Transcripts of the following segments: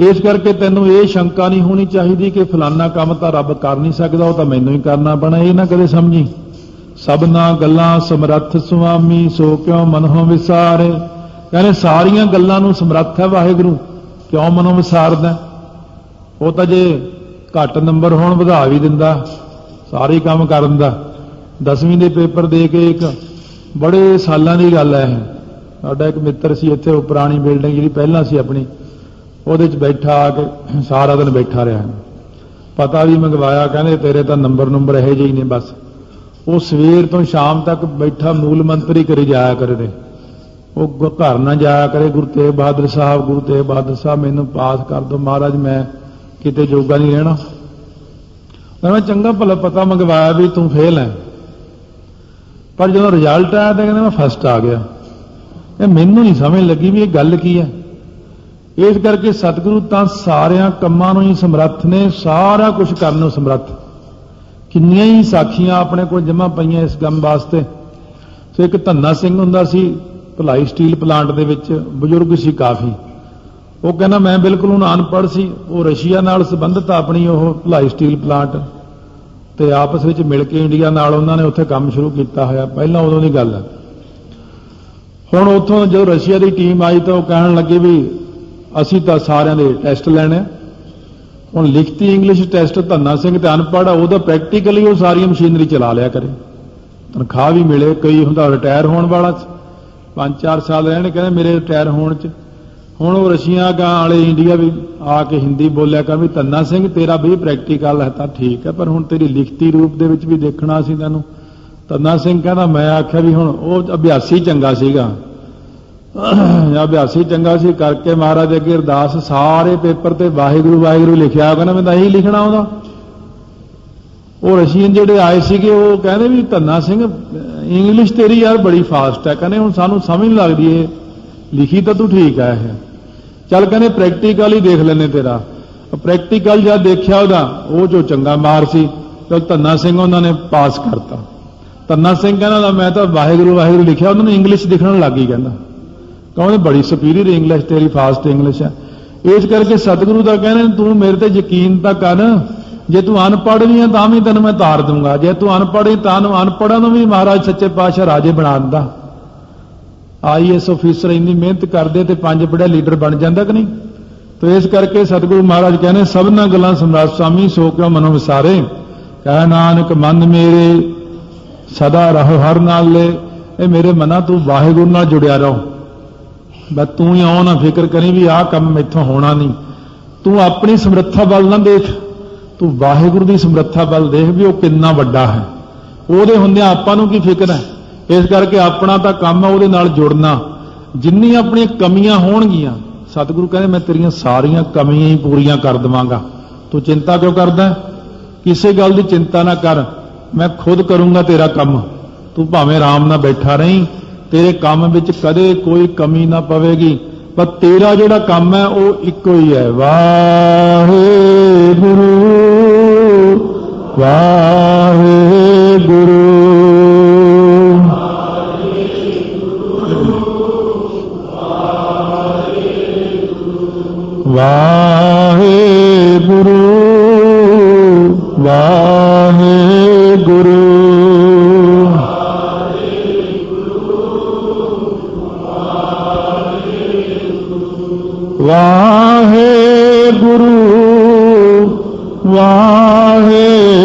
ਇਸ ਕਰਕੇ ਤੈਨੂੰ ਇਹ ਸ਼ੰਕਾ ਨਹੀਂ ਹੋਣੀ ਚਾਹੀਦੀ ਕਿ ਫਲਾਨਾ ਕੰਮ ਤਾਂ ਰੱਬ ਕਰ ਨਹੀਂ ਸਕਦਾ, ਉਹ ਤਾਂ ਮੈਨੂੰ ਹੀ ਕਰਨਾ ਪੈਣਾ, ਇਹ ਨਾ ਕਦੇ ਸਮਝੀ। ਸਭਨਾ ਗੱਲਾਂ ਸਮਰੱਥ ਸੁਆਮੀ, ਸੋ ਕਿਉ ਮਨਹੁ ਵਿਸਾਰੇ? ਕਹਿੰਦੇ ਸਾਰੀਆਂ ਗੱਲਾਂ ਨੂੰ ਸਮਰੱਥ ਹੈ ਵਾਹਿਗੁਰੂ, ਕਿਉਂ ਮਨੋਂ ਵਿਸਾਰਦਾ? ਉਹ ਤਾਂ ਜੇ ਘੱਟ ਨੰਬਰ ਹੋਣ ਵਧਾ ਵੀ ਦਿੰਦਾ, ਸਾਰੇ ਕੰਮ ਕਰਨ ਦਾ। 10ਵੀਂ ਦੇ ਪੇਪਰ ਦੇ ਕੇ ਇੱਕ ਬੜੇ ਸਾਲਾਂ ਦੀ ਗੱਲ ਹੈ ਸਾਡਾ ਇੱਕ ਮਿੱਤਰ ਸੀ ਇੱਥੇ, ਉਹ ਪੁਰਾਣੀ ਬਿਲਡਿੰਗ ਜਿਹੜੀ ਪਹਿਲਾਂ ਸੀ ਆਪਣੀ ਉਹਦੇ 'ਚ ਬੈਠਾ ਆ ਕੇ ਸਾਰਾ ਦਿਨ ਬੈਠਾ ਰਿਹਾ। ਪਤਾ ਵੀ ਮੰਗਵਾਇਆ, ਕਹਿੰਦੇ ਤੇਰੇ ਤਾਂ ਨੰਬਰ ਨੰਬਰ ਇਹੋ ਜਿਹੇ ਹੀ ਨੇ ਬਸ। ਉਹ ਸਵੇਰ ਤੋਂ ਸ਼ਾਮ ਤੱਕ ਬੈਠਾ, ਮੂਲ ਮੰਤਰੀ ਕਰੀ ਜਾਇਆ ਕਰੇ ਕਰਦੇ ਉਹ ਗੁ- ਘਰ ਨਾ ਜਾਇਆ ਕਰੇ, ਗੁਰੂ ਤੇਗ ਬਹਾਦਰ ਸਾਹਿਬ, ਗੁਰੂ ਤੇਗ ਬਹਾਦਰ ਸਾਹਿਬ ਮੈਨੂੰ ਪਾਸ ਕਰ ਦਿਓ ਮਹਾਰਾਜ, ਮੈਂ ਕਿਤੇ ਜੋਗਾ ਨਹੀਂ ਰਹਿਣਾ। ਮੈਂ ਚੰਗਾ ਭਲਾ ਪਤਾ ਮੰਗਵਾਇਆ ਵੀ ਤੂੰ ਫੇਲ ਹੈ। ਪਰ ਜਦੋਂ ਰਿਜ਼ਲਟ ਆਇਆ ਤਾਂ ਕਹਿੰਦੇ, ਮੈਂ ਫਸਟ ਆ ਗਿਆ। ਇਹ ਮੈਨੂੰ ਨਹੀਂ ਸਮਝ ਲੱਗੀ ਵੀ ਇਹ ਗੱਲ ਕੀ ਹੈ। ਇਸ ਕਰਕੇ ਸਤਿਗੁਰੂ ਤਾਂ ਸਾਰਿਆਂ ਕੰਮਾਂ ਨੂੰ ਹੀ ਸਮਰੱਥ ਨੇ, ਸਾਰਾ ਕੁਝ ਕਰਨ ਨੂੰ ਸਮਰੱਥ। ਕਿੰਨੀਆਂ ਹੀ ਸਾਖੀਆਂ ਆਪਣੇ ਕੋਲ ਜਮ੍ਹਾਂ ਪਈਆਂ ਇਸ ਕੰਮ ਵਾਸਤੇ। ਸੋ ਇੱਕ ਧੰਨਾ ਸਿੰਘ ਹੁੰਦਾ ਸੀ, ਭਲਾਈ ਸਟੀਲ ਪਲਾਂਟ ਦੇ ਵਿੱਚ, ਬਜ਼ੁਰਗ ਸੀ ਕਾਫੀ। ਉਹ ਕਹਿੰਦਾ, ਮੈਂ ਬਿਲਕੁਲ ਹੁਣ ਅਨਪੜ੍ਹ ਸੀ, ਉਹ ਰਸ਼ੀਆ ਨਾਲ ਸੰਬੰਧਿਤ ਆਪਣੀ ਉਹ ਭਲਾਈ ਸਟੀਲ ਪਲਾਂਟ। ਤੇ ਆਪਸ ਵਿੱਚ ਮਿਲ ਕੇ ਇੰਡੀਆ ਨਾਲ ਉਹਨਾਂ ਨੇ ਉੱਥੇ ਕੰਮ ਸ਼ੁਰੂ ਕੀਤਾ ਹੋਇਆ, ਪਹਿਲਾਂ ਉਦੋਂ ਦੀ ਗੱਲ ਹੈ। ਹੁਣ ਉੱਥੋਂ ਜਦੋਂ ਰਸ਼ੀਆ ਦੀ ਟੀਮ ਆਈ ਤਾਂ ਉਹ ਕਹਿਣ ਲੱਗੇ ਵੀ ਅਸੀਂ ਤਾਂ ਸਾਰਿਆਂ ਦੇ ਟੈਸਟ ਲੈਣੇ ਆ। ਹੁਣ ਲਿਖਤੀ ਇੰਗਲਿਸ਼ ਟੈਸਟ ਧੰਨਾ ਸਿੰਘ ਤੇ ਅਨਪੜ੍ਹ ਆ, ਉਹਦਾ ਪ੍ਰੈਕਟੀਕਲੀ ਉਹ ਸਾਰੀ ਮਸ਼ੀਨਰੀ ਚਲਾ ਲਿਆ ਕਰੇ ਤਨਖਾਹ ਵੀ ਮਿਲੇ, ਕਈ ਹੁੰਦਾ ਰਿਟਾਇਰ ਹੋਣ ਵਾਲਾ ਸੀ। ਪੰਜ ਚਾਰ ਸਾਲ ਰਹਿਣ ਕਹਿੰਦੇ ਮੇਰੇ ਰਿਟਾਇਰ ਹੋਣ ਚ ਹੁਣ ਉਹ ਰਸ਼ੀਆ ਗਾਂ ਵਾਲੇ ਇੰਡੀਆ ਵੀ ਆ ਕੇ ਹਿੰਦੀ ਬੋਲਿਆ ਕਰ ਵੀ ਧੰਨਾ ਸਿੰਘ, ਤੇਰਾ ਵੀ ਪ੍ਰੈਕਟੀਕਲ ਹੈ ਤਾਂ ਠੀਕ ਹੈ ਪਰ ਹੁਣ ਤੇਰੀ ਲਿਖਤੀ ਰੂਪ ਦੇ ਵਿੱਚ ਵੀ ਦੇਖਣਾ ਸੀ ਤੈਨੂੰ ਧੰਨਾ ਸਿੰਘ ਕਹਿੰਦਾ, ਮੈਂ ਆਖਿਆ ਵੀ ਹੁਣ ਉਹ ਅਭਿਆਸੀ ਚੰਗਾ ਸੀਗਾ ਅਭਿਆਸੀ ਚੰਗਾ ਸੀ, ਕਰਕੇ ਮਹਾਰਾਜ ਅੱਗੇ ਅਰਦਾਸ ਸਾਰੇ ਪੇਪਰ ਤੇ ਵਾਹਿਗੁਰੂ ਵਾਹਿਗੁਰੂ ਲਿਖਿਆ ਕਹਿੰਦਾ ਮੈਂ ਤਾਂ ਇਹੀ ਲਿਖਣਾ ਆਉਂਦਾ ਉਹ ਰਸ਼ੀਅਨ ਜਿਹੜੇ ਆਏ ਸੀਗੇ, ਉਹ ਕਹਿੰਦੇ ਵੀ ਧੰਨਾ ਸਿੰਘ ਇੰਗਲਿਸ਼ ਤੇਰੀ ਯਾਰ ਬੜੀ ਫਾਸਟ ਹੈ। ਕਹਿੰਦੇ ਹੁਣ ਸਾਨੂੰ ਸਮਝ ਨਹੀਂ ਲੱਗਦੀ ਇਹ। ਲਿਖੀ ਤਾਂ ਤੂੰ ਠੀਕ ਹੈ ਇਹ। ਚੱਲ ਕਹਿੰਦੇ ਪ੍ਰੈਕਟੀਕਲ ਹੀ ਦੇਖ ਲੈਨੇ ਤੇਰਾ। ਪ੍ਰੈਕਟੀਕਲ ਜਦ ਦੇਖਿਆ ਉਹਦਾ, ਉਹ ਜੋ ਚੰਗਾ ਮਾਰ ਸੀ, ਤੇ ਧੰਨਾ ਸਿੰਘ ਉਹਨਾਂ ਨੇ ਪਾਸ ਕਰਤਾ। ਧੰਨਾ ਸਿੰਘ ਕਹਿੰਦਾ ਮੈਂ ਤਾਂ ਵਾਹਿਗੁਰੂ ਵਾਹਿਗੁਰੂ ਲਿਖਿਆ, ਉਹਨਾਂ ਨੂੰ ਇੰਗਲਿਸ਼ ਦਿਖਣ ਲੱਗ ਗਈ ਕਹਿੰਦਾ। ਕਹਿੰਦੇ ਬੜੀ ਸੁਪੀਰੀਅਰ ਇੰਗਲਿਸ਼ ਤੇਰੀ ਫਾਸਟ ਇੰਗਲਿਸ਼ ਹੈ ਇਸ ਕਰਕੇ ਸਤਿਗੁਰੂ ਦਾ ਕਹਿੰਦੇ ਤੂੰ ਮੇਰੇ ਤੇ ਯਕੀਨ ਤਾਂ ਕਰ। ਜੇ ਤੂੰ ਅਨਪੜ੍ਹ ਵੀ ਹੈ ਤਾਂ ਵੀ ਤੈਨੂੰ ਮੈਂ ਤਾਰ ਦੂੰਗਾ। ਜੇ ਤੂੰ ਅਨਪੜ੍ਹ ਹੀ, ਤਾਂ ਨੂੰ ਅਨਪੜ੍ਹਾਂ ਨੂੰ ਵੀ ਮਹਾਰਾਜ ਸੱਚੇ ਪਾਤਸ਼ਾਹ ਰਾਜੇ ਬਣਾ ਦਿੰਦਾ ਆਈਐਸ ਅਫੀਸਰ ਇੰਨੀ ਮਿਹਨਤ ਕਰਦੇ ਤੇ ਪੰਜ ਪੜਿਆ ਲੀਡਰ ਬਣ ਜਾਂਦਾ ਕਿ ਨਹੀਂ? ਤੋ ਇਸ ਕਰਕੇ ਸਤਿਗੁਰੂ ਮਹਾਰਾਜ ਕਹਿੰਦੇ, ਸਭਨਾ ਗੱਲਾਂ ਸਮਰਾਟ ਸਵਾਮੀ, ਸੋ ਕਿਉ ਮਨੋ ਵਿਸਾਰੇ? ਕਹਿ ਨਾਨਕ, ਮਨ ਮੇਰੇ ਸਦਾ ਰਹੋ, ਹਰ ਨਾਲੇ। ਇਹ ਮੇਰੇ ਮਨਾ ਤੂੰ ਵਾਹਿਗੁਰੂ ਨਾਲ ਜੁੜਿਆ ਰਹੋ। ਬਸ ਤੂੰ ਹੀ ਆਉ ਨਾ ਫਿਕਰ ਕਰੀ ਵੀ ਆਹ ਕੰਮ ਮੈਥੋਂ ਹੋਣਾ ਨਹੀਂ। ਤੂੰ ਆਪਣੀ ਸਮਰੱਥਾ ਵੱਲ ਨਾ ਦੇਖ। ਤੂੰ ਵਾਹਿਗੁਰੂ ਦੀ ਸਮਰੱਥਾ ਵੱਲ ਦੇਖ ਵੀ ਉਹ ਕਿੰਨਾ ਵੱਡਾ ਹੈ। ਉਹਦੇ ਹੁੰਦਿਆਂ ਆਪਾਂ ਨੂੰ ਕੀ ਫਿਕਰ ਹੈ? ਇਸ ਕਰਕੇ ਆਪਣਾ ਤਾਂ ਕੰਮ ਹੈ ਉਹਦੇ ਨਾਲ ਜੁੜਨਾ। ਜਿੰਨੀ ਆਪਣੀਆਂ ਕਮੀਆਂ ਹੋਣਗੀਆਂ, ਸਤਿਗੁਰੂ ਕਹਿੰਦੇ, ਮੈਂ ਤੇਰੀਆਂ ਸਾਰੀਆਂ ਕਮੀਆਂ ਹੀ ਪੂਰੀਆਂ ਕਰ ਦਵਾਂਗਾ। ਤੂੰ ਚਿੰਤਾ ਕਿਉਂ ਕਰਦਾ ਕਿਸੇ ਗੱਲ ਦੀ ਚਿੰਤਾ ਨਾ ਕਰ। ਮੈਂ ਖੁਦ ਕਰੂੰਗਾ ਤੇਰਾ ਕੰਮ। ਤੂੰ ਭਾਵੇਂ ਆਰਾਮ ਨਾਲ ਬੈਠਾ ਰਹੀਂ ਤੇਰੇ ਕੰਮ ਵਿੱਚ ਕਦੇ ਕੋਈ ਕਮੀ ਨਾ ਪਵੇਗੀ, ਪਰ ਤੇਰਾ ਜਿਹੜਾ ਕੰਮ ਹੈ, ਉਹ ਇੱਕੋ ਹੀ ਹੈ। ਵਾਹਿਗੁਰੂ ਵਾਹਿਗੁਰੂ। ਵਾਹਿਗੁਰੂ। ਵਾਹੇ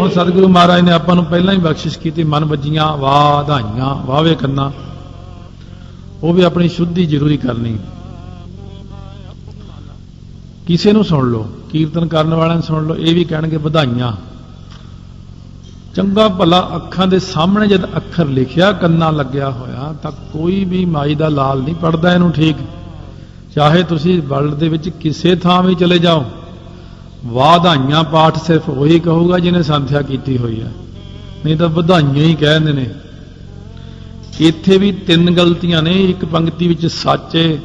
ਹੁਣ ਸਤਿਗੁਰੂ ਮਹਾਰਾਜ ਨੇ ਆਪਾਂ ਨੂੰ ਪਹਿਲਾਂ ਹੀ ਬਖਸ਼ਿਸ਼ ਕੀਤੀ, ਮਨ ਵੱਜੀਆਂ ਵਾਧਾਈਆਂ ਵਾਵੇ ਕੰਨਾ। ਉਹ ਵੀ ਆਪਣੀ ਸ਼ੁੱਧੀ ਜ਼ਰੂਰੀ ਕਰਨੀ। ਕਿਸੇ ਨੂੰ ਸੁਣ ਲਓ, ਕੀਰਤਨ ਕਰਨ ਵਾਲਿਆਂ ਨੂੰ ਸੁਣ ਲਓ, ਇਹ ਵੀ ਕਹਿਣਗੇ ਵਧਾਈਆਂ। ਚੰਗਾ ਭਲਾ ਅੱਖਾਂ ਦੇ ਸਾਹਮਣੇ ਜਦ ਅੱਖਰ ਲਿਖਿਆ, ਕੰਨਾਂ ਲੱਗਿਆ ਹੋਇਆ, ਤਾਂ ਕੋਈ ਵੀ ਮਾਈ ਦਾ ਲਾਲ ਨਹੀਂ ਪੜਦਾ ਇਹਨੂੰ ਠੀਕ। ਚਾਹੇ ਤੁਸੀਂ ਵਰਲਡ ਦੇ ਵਿੱਚ ਕਿਸੇ ਥਾਂ ਵੀ ਚਲੇ ਜਾਓ। ਵਾਧਾਈਆਂ ਪਾਠ ਸਿਰਫ ਉਹੀ ਕਹੂਗਾ ਜਿਹਨੇ ਸੰਥਿਆ ਕੀਤੀ ਹੋਈ ਹੈ। ਨਹੀਂ ਤਾਂ ਵਧਾਈਆਂ ਹੀ ਕਹਿੰਦੇ ਨੇ। ਇੱਥੇ ਵੀ ਤਿੰਨ ਗਲਤੀਆਂ ਨੇ, ਇੱਕ ਪੰਕਤੀ ਵਿੱਚ ਸੱਚੇ,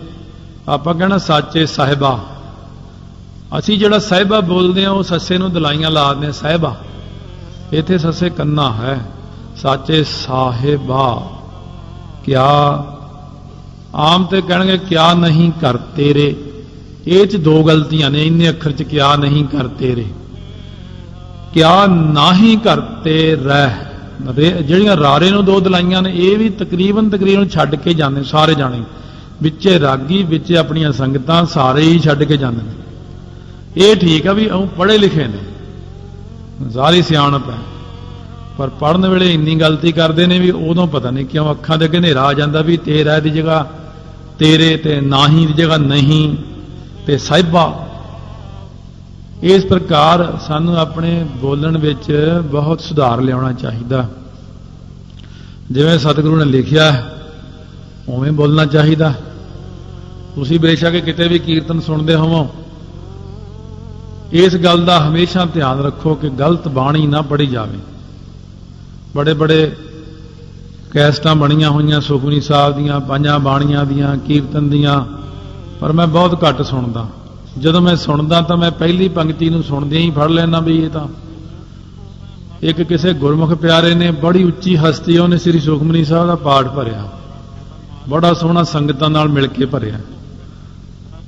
ਆਪਾਂ ਕਹਿਣਾ ਸੱਚੇ ਸਾਹਿਬਾ। ਅਸੀਂ ਜਿਹੜਾ ਸਾਹਿਬਾ ਬੋਲਦੇ ਆ ਉਹ ਸੱਸੇ ਨੂੰ ਦਲਾਈਆਂ ਲਾ ਦਿੰਦੇ ਆ ਸਾਹਿਬਾ। ਇੱਥੇ ਸੱਸੇ ਕੰਨਾ ਹੈ, ਸਾਚੇ ਸਾਹਿਬਾ। ਕਿਆ? ਆਮ ਤੇ ਕਹਿਣਗੇ, ਕਿਆ ਨਹੀਂ ਕਰ ਤੇਰੇ? ਇਹ ਚ ਦੋ ਗਲਤੀਆਂ ਨੇ, ਇੰਨੇ ਅੱਖਰ ਚ ਕਿਆ ਨਹੀਂ ਕਰ ਤੇਰੇ। ਕਿਆ ਨਹੀਂ ਕਰਤੇ ਰਹਿ। ਰੇ- ਜਿਹੜੀਆਂ ਰਾਰੇ ਨੂੰ ਦੋ ਦਲਾਈਆਂ ਨੇ, ਇਹ ਵੀ ਤਕਰੀਬਨ ਤਕਰੀਬਨ ਛੱਡ ਕੇ ਜਾਂਦੇ ਸਾਰੇ ਜਾਣੇ। ਵਿੱਚੇ ਰਾਗੀ, ਵਿੱਚ ਆਪਣੀਆਂ ਸੰਗਤਾਂ, ਸਾਰੇ ਹੀ ਛੱਡ ਕੇ ਜਾਂਦੇ ਨੇ। ਇਹ ਠੀਕ ਆ ਵੀ ਉਹ ਪੜ੍ਹੇ ਲਿਖੇ ਨੇ। ਸਾਰੀ ਸਿਆਣਪ ਹੈ। ਪਰ ਪੜਨ ਵੇਲੇ ਇੰਨੀ ਗਲਤੀ ਕਰਦੇ ਨੇ ਵੀ ਉਦੋਂ ਪਤਾ ਨਹੀਂ ਕਿਉਂ ਅੱਖਾਂ ਦੇ ਅੱਗੇ ਹਨੇਰਾ ਆ ਜਾਂਦਾ ਵੀ ਤੇਰਾ ਦੀ ਜਗ੍ਹਾ ਤੇਰੇ ਤੇ ਨਾਹੀ ਦੀ ਜਗ੍ਹਾ ਨਹੀਂ। ਤੇ ਸਾਹਿਬਾ, ਇਸ ਪ੍ਰਕਾਰ ਸਾਨੂੰ ਆਪਣੇ ਬੋਲਣ ਵਿੱਚ ਬਹੁਤ ਸੁਧਾਰ ਲਿਆਉਣਾ ਚਾਹੀਦਾ। ਜਿਵੇਂ ਸਤਿਗੁਰੂ ਨੇ ਲਿਖਿਆ ਉਵੇਂ ਬੋਲਣਾ ਚਾਹੀਦਾ। ਤੁਸੀਂ ਬੇਸ਼ੱਕ ਕਿਤੇ ਵੀ ਕੀਰਤਨ ਸੁਣਦੇ ਹੋਵੋ, ਇਸ ਗੱਲ ਦਾ ਹਮੇਸ਼ਾ ਧਿਆਨ ਰੱਖੋ ਕਿ ਗਲਤ ਬਾਣੀ ਨਾ ਪੜੀ ਜਾਵੇ। ਬੜੇ ਬੜੇ ਕੈਸਟਾਂ ਬਣੀਆਂ ਹੋਈਆਂ ਸੁਖਮਨੀ ਸਾਹਿਬ ਦੀਆਂ, ਪੰਜਾਂ ਬਾਣੀਆਂ ਦੀਆਂ, ਕੀਰਤਨ ਦੀਆਂ ਪਰ ਮੈਂ ਬਹੁਤ ਘੱਟ ਸੁਣਦਾ। ਜਦੋਂ ਮੈਂ ਸੁਣਦਾ ਤਾਂ ਮੈਂ ਪਹਿਲੀ ਪੰਕਤੀ ਨੂੰ ਸੁਣਦਿਆਂ ਹੀ ਫੜ ਲੈਣਾ ਵੀ ਇਹ ਤਾਂ ਇੱਕ ਕਿਸੇ ਗੁਰਮੁਖ ਪਿਆਰੇ ਨੇ ਬੜੀ ਉੱਚੀ ਹਸਤੀ ਉਹਨੇ ਸ੍ਰੀ ਸੁਖਮਨੀ ਸਾਹਿਬ ਦਾ ਪਾਠ ਭਰਿਆ। ਬੜਾ ਸੋਹਣਾ ਸੰਗਤਾਂ ਨਾਲ ਮਿਲ ਕੇ ਭਰਿਆ।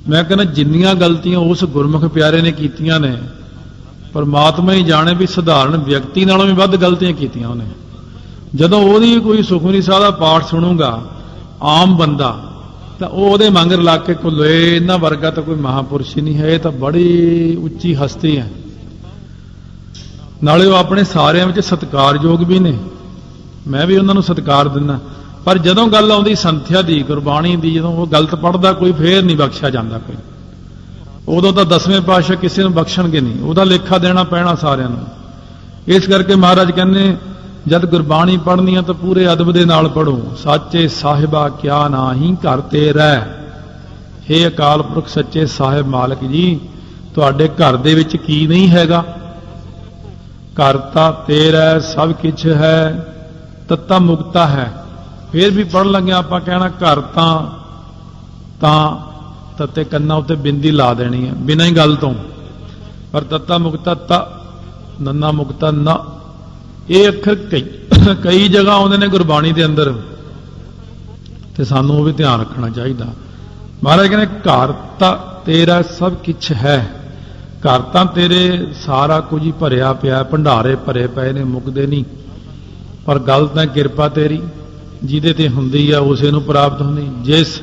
ਮੈਂ ਕਹਿੰਦਾ ਜਿੰਨੀਆਂ ਗਲਤੀਆਂ ਉਸ ਗੁਰਮੁਖ ਪਿਆਰੇ ਨੇ ਕੀਤੀਆਂ ਨੇ, ਪਰਮਾਤਮਾ ਹੀ ਜਾਣੇ ਵੀ ਸਧਾਰਨ ਵਿਅਕਤੀ ਨਾਲੋਂ ਵੀ ਵੱਧ ਗਲਤੀਆਂ ਕੀਤੀਆਂ ਉਹਨੇ। ਜਦੋਂ ਉਹਦੀ ਕੋਈ ਸੁਖਮਨੀ ਸਾਹਿਬ ਦਾ ਪਾਠ ਸੁਣੂਗਾ, ਆਮ ਬੰਦਾ ਤਾਂ ਉਹ ਉਹਦੇ ਮੰਗਰ ਲਾ ਕੇ ਕੋਲੇ ਇਹਨਾਂ ਵਰਗਾ ਤਾਂ ਕੋਈ ਮਹਾਪੁਰਸ਼ ਹੀ ਨਹੀਂ ਹੈ, ਇਹ ਤਾਂ ਬੜੀ ਉੱਚੀ ਹਸਤੀ ਹੈ। ਨਾਲੇ ਉਹ ਆਪਣੇ ਸਾਰਿਆਂ ਵਿੱਚ ਸਤਿਕਾਰਯੋਗ ਵੀ ਨੇ। ਮੈਂ ਵੀ ਉਹਨਾਂ ਨੂੰ ਸਤਿਕਾਰ ਦਿੰਦਾ। ਪਰ ਜਦੋਂ ਗੱਲ ਆਉਂਦੀ ਸੰਥਿਆ ਦੀ, ਗੁਰਬਾਣੀ ਦੀ, ਜਦੋਂ ਉਹ ਗਲਤ ਪੜਦਾ ਕੋਈ ਫੇਰ ਨਹੀਂ ਬਖਸ਼ਿਆ ਜਾਂਦਾ ਕੋਈ। ਉਦੋਂ ਤਾਂ ਦਸਵੇਂ ਪਾਤਸ਼ਾਹ ਕਿਸੇ ਨੂੰ ਬਖਸ਼ਣਗੇ ਨਹੀਂ। ਉਹਦਾ ਲੇਖਾ ਦੇਣਾ ਪੈਣਾ ਸਾਰਿਆਂ ਨੂੰ। ਇਸ ਕਰਕੇ ਮਹਾਰਾਜ ਕਹਿੰਦੇ ਜਦ ਗੁਰਬਾਣੀ ਪੜ੍ਹਨੀ ਆ ਤਾਂ ਪੂਰੇ ਅਦਬ ਦੇ ਨਾਲ ਪੜੋ ਸਾਚੇ ਸਾਹਿਬਾ ਕਿਆ ਨਾਹੀ ਤੇ ਰਹਿ। ਹੇ ਅਕਾਲ ਪੁਰਖ ਸੱਚੇ ਸਾਹਿਬ ਮਾਲਕ ਜੀ, ਤੁਹਾਡੇ ਘਰ ਦੇ ਵਿੱਚ ਕੀ ਨਹੀਂ ਹੈਗਾ? ਘਰ ਤਾਂ ਤੇਰਾ ਸਭ ਕੁਝ ਹੈ, ਤਤਾ ਮੁਕਤਾ ਹੈ। ਫਿਰ ਵੀ ਪੜਨ ਲੱਗਿਆ ਆਪਾਂ ਕਹਿਣਾ ਘਰ ਤਾਂ ਤਾਂ ਤਤੇ ਕੰਨਾਂ ਉੱਤੇ ਬਿੰਦੀ ਲਾ ਦੇਣੀ ਹੈ, ਬਿਨਾਂ ਹੀ ਗੱਲ ਤੋਂ। ਪਰ ਤਤਾ ਮੁਕਤਾ ਤਾ, ਨੰਨਾ ਮੁਕਤਾ ਨਾ ਇਹ ਅੱਖਰ ਕਈ ਕਈ ਜਗ੍ਹਾ ਆਉਂਦੇ ਨੇ ਗੁਰਬਾਣੀ ਦੇ ਅੰਦਰ ਤੇ ਸਾਨੂੰ ਉਹ ਵੀ ਧਿਆਨ ਰੱਖਣਾ ਚਾਹੀਦਾ। ਮਹਾਰਾਜ ਕਹਿੰਦੇ, ਘਰ ਤਾਂ ਤੇਰਾ ਸਭ ਕੁਝ ਹੈ। ਘਰ ਤਾਂ ਤੇਰੇ ਸਾਰਾ ਕੁਝ ਹੀ ਭਰਿਆ ਪਿਆ ਭੰਡਾਰੇ ਭਰੇ ਪਏ ਨੇ, ਮੁੱਕਦੇ ਨਹੀਂ। ਪਰ ਗੱਲ ਤਾਂ ਕਿਰਪਾ ਤੇਰੀ, ਜਿਹਦੇ ਤੇ ਹੁੰਦੀ ਆ, ਉਸੇ ਨੂੰ ਪ੍ਰਾਪਤ ਹੁੰਦੀ। ਜਿਸ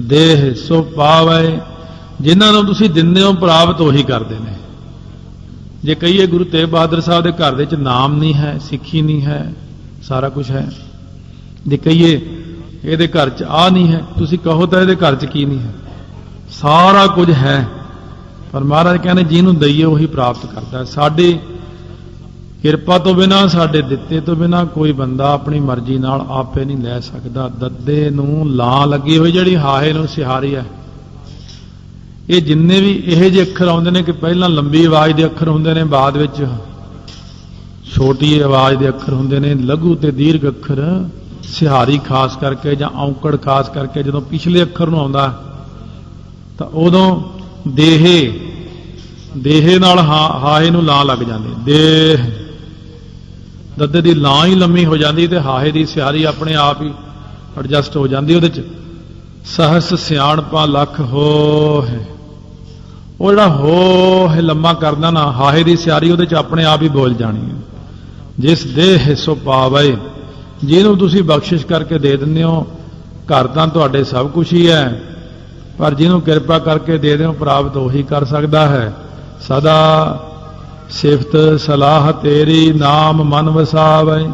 ਦੇਹ ਸੋ ਪਾਵੈ, ਜਿਨ੍ਹਾਂ ਨੂੰ ਤੁਸੀਂ ਦਿੰਦੇ ਹੋ, ਪ੍ਰਾਪਤ ਉਹੀ ਕਰਦੇ ਨੇ। ਜੇ ਕਹੀਏ ਗੁਰੂ ਤੇਗ ਬਹਾਦਰ ਸਾਹਿਬ ਦੇ ਘਰ ਦੇ ਵਿੱਚ ਨਾਮ ਨਹੀਂ ਹੈ, ਸਿੱਖੀ ਨਹੀਂ ਹੈ, ਸਾਰਾ ਕੁਝ ਹੈ। ਜੇ ਕਹੀਏ ਇਹਦੇ ਘਰ 'ਚ ਆ ਨਹੀਂ ਹੈ, ਤੁਸੀਂ ਕਹੋ ਤਾਂ ਇਹਦੇ ਘਰ 'ਚ ਕੀ ਨਹੀਂ ਹੈ। ਸਾਰਾ ਕੁਝ ਹੈ। ਪਰ ਮਹਾਰਾਜ ਕਹਿੰਦੇ ਜਿਹਨੂੰ ਦਈਏ ਉਹੀ ਪ੍ਰਾਪਤ ਕਰਦਾ ਹੈ। ਸਾਡੀ ਕਿਰਪਾ ਤੋਂ ਬਿਨਾ, ਸਾਡੇ ਦਿੱਤੇ ਤੋਂ ਬਿਨਾ ਕੋਈ ਬੰਦਾ ਆਪਣੀ ਮਰਜ਼ੀ ਨਾਲ ਆਪੇ ਨਹੀਂ ਲੈ ਸਕਦਾ। ਦੱਦੇ ਨੂੰ ਲਾਂ ਲੱਗੀ ਹੋਈ ਜਿਹੜੀ ਹਾਹੇ ਨੂੰ ਸਿਹਾਰੀ ਹੈ। ਇਹ ਜਿੰਨੇ ਵੀ ਇਹੋ ਜਿਹੇ ਅੱਖਰ ਆਉਂਦੇ ਨੇ ਕਿ ਪਹਿਲਾਂ ਲੰਬੀ ਆਵਾਜ਼ ਦੇ ਅੱਖਰ ਹੁੰਦੇ ਨੇ, ਬਾਅਦ ਵਿੱਚ ਛੋਟੀ ਆਵਾਜ਼ ਦੇ ਅੱਖਰ ਹੁੰਦੇ ਨੇ, ਲਘੂ ਤੇ ਦੀਰਘ ਅੱਖਰ, ਸਿਹਾਰੀ ਖਾਸ ਕਰਕੇ ਜਾਂ ਔਂਕੜ ਖਾਸ ਕਰਕੇ ਜਦੋਂ ਪਿਛਲੇ ਅੱਖਰ ਨੂੰ ਆਉਂਦਾ, ਤਾਂ ਉਦੋਂ ਦੇਹੇ ਦੇਹੇ ਨਾਲ ਹਾ- ਹਾਹੇ ਨੂੰ ਲਾਂ ਲੱਗ ਜਾਂਦੇ। ਦੇਹ, ਦੱਦੇ ਦੀ ਲਾਂ ਹੀ ਲੰਮੀ ਹੋ ਜਾਂਦੀ ਤੇ ਹਾਹੇ ਦੀ ਸਿਹਾਰੀ ਆਪਣੇ ਆਪ ਹੀ ਐਡਜਸਟ ਹੋ ਜਾਂਦੀ ਉਹਦੇ ਚ। ਸਹਸ ਸਿਆਣਪਾ ਲੱਖ ਹੋ ਹੈ ਉਹ ਜਿਹੜਾ ਹੋ ਹੈ ਲੰਮਾ ਕਰਦਾ ਨਾ, ਹਾਹੇ ਦੀ ਸਿਆਰੀ, ਉਹਦੇ ਚ ਆਪਣੇ ਆਪ ਹੀ ਬੋਲ ਜਾਣੀ ਹੈ। ਜਿਸ ਦੇ ਹਿੱਸੋ ਪਾਵੇ, ਜਿਹਨੂੰ ਤੁਸੀਂ ਬਖਸ਼ਿਸ਼ ਕਰਕੇ ਦੇ ਦਿੰਦੇ ਹੋ, ਘਰ ਤਾਂ ਤੁਹਾਡੇ ਸਭ ਕੁਝ ਹੀ ਹੈ, ਪਰ ਜਿਹਨੂੰ ਕਿਰਪਾ ਕਰਕੇ ਦੇ ਦਿਓ, ਪ੍ਰਾਪਤ ਉਹੀ ਕਰ ਸਕਦਾ ਹੈ। ਸਦਾ ਸਿਫਤ ਸਲਾਹ ਤੇਰੀ, ਨਾਮ ਮਨ ਵਸਾਵੇ।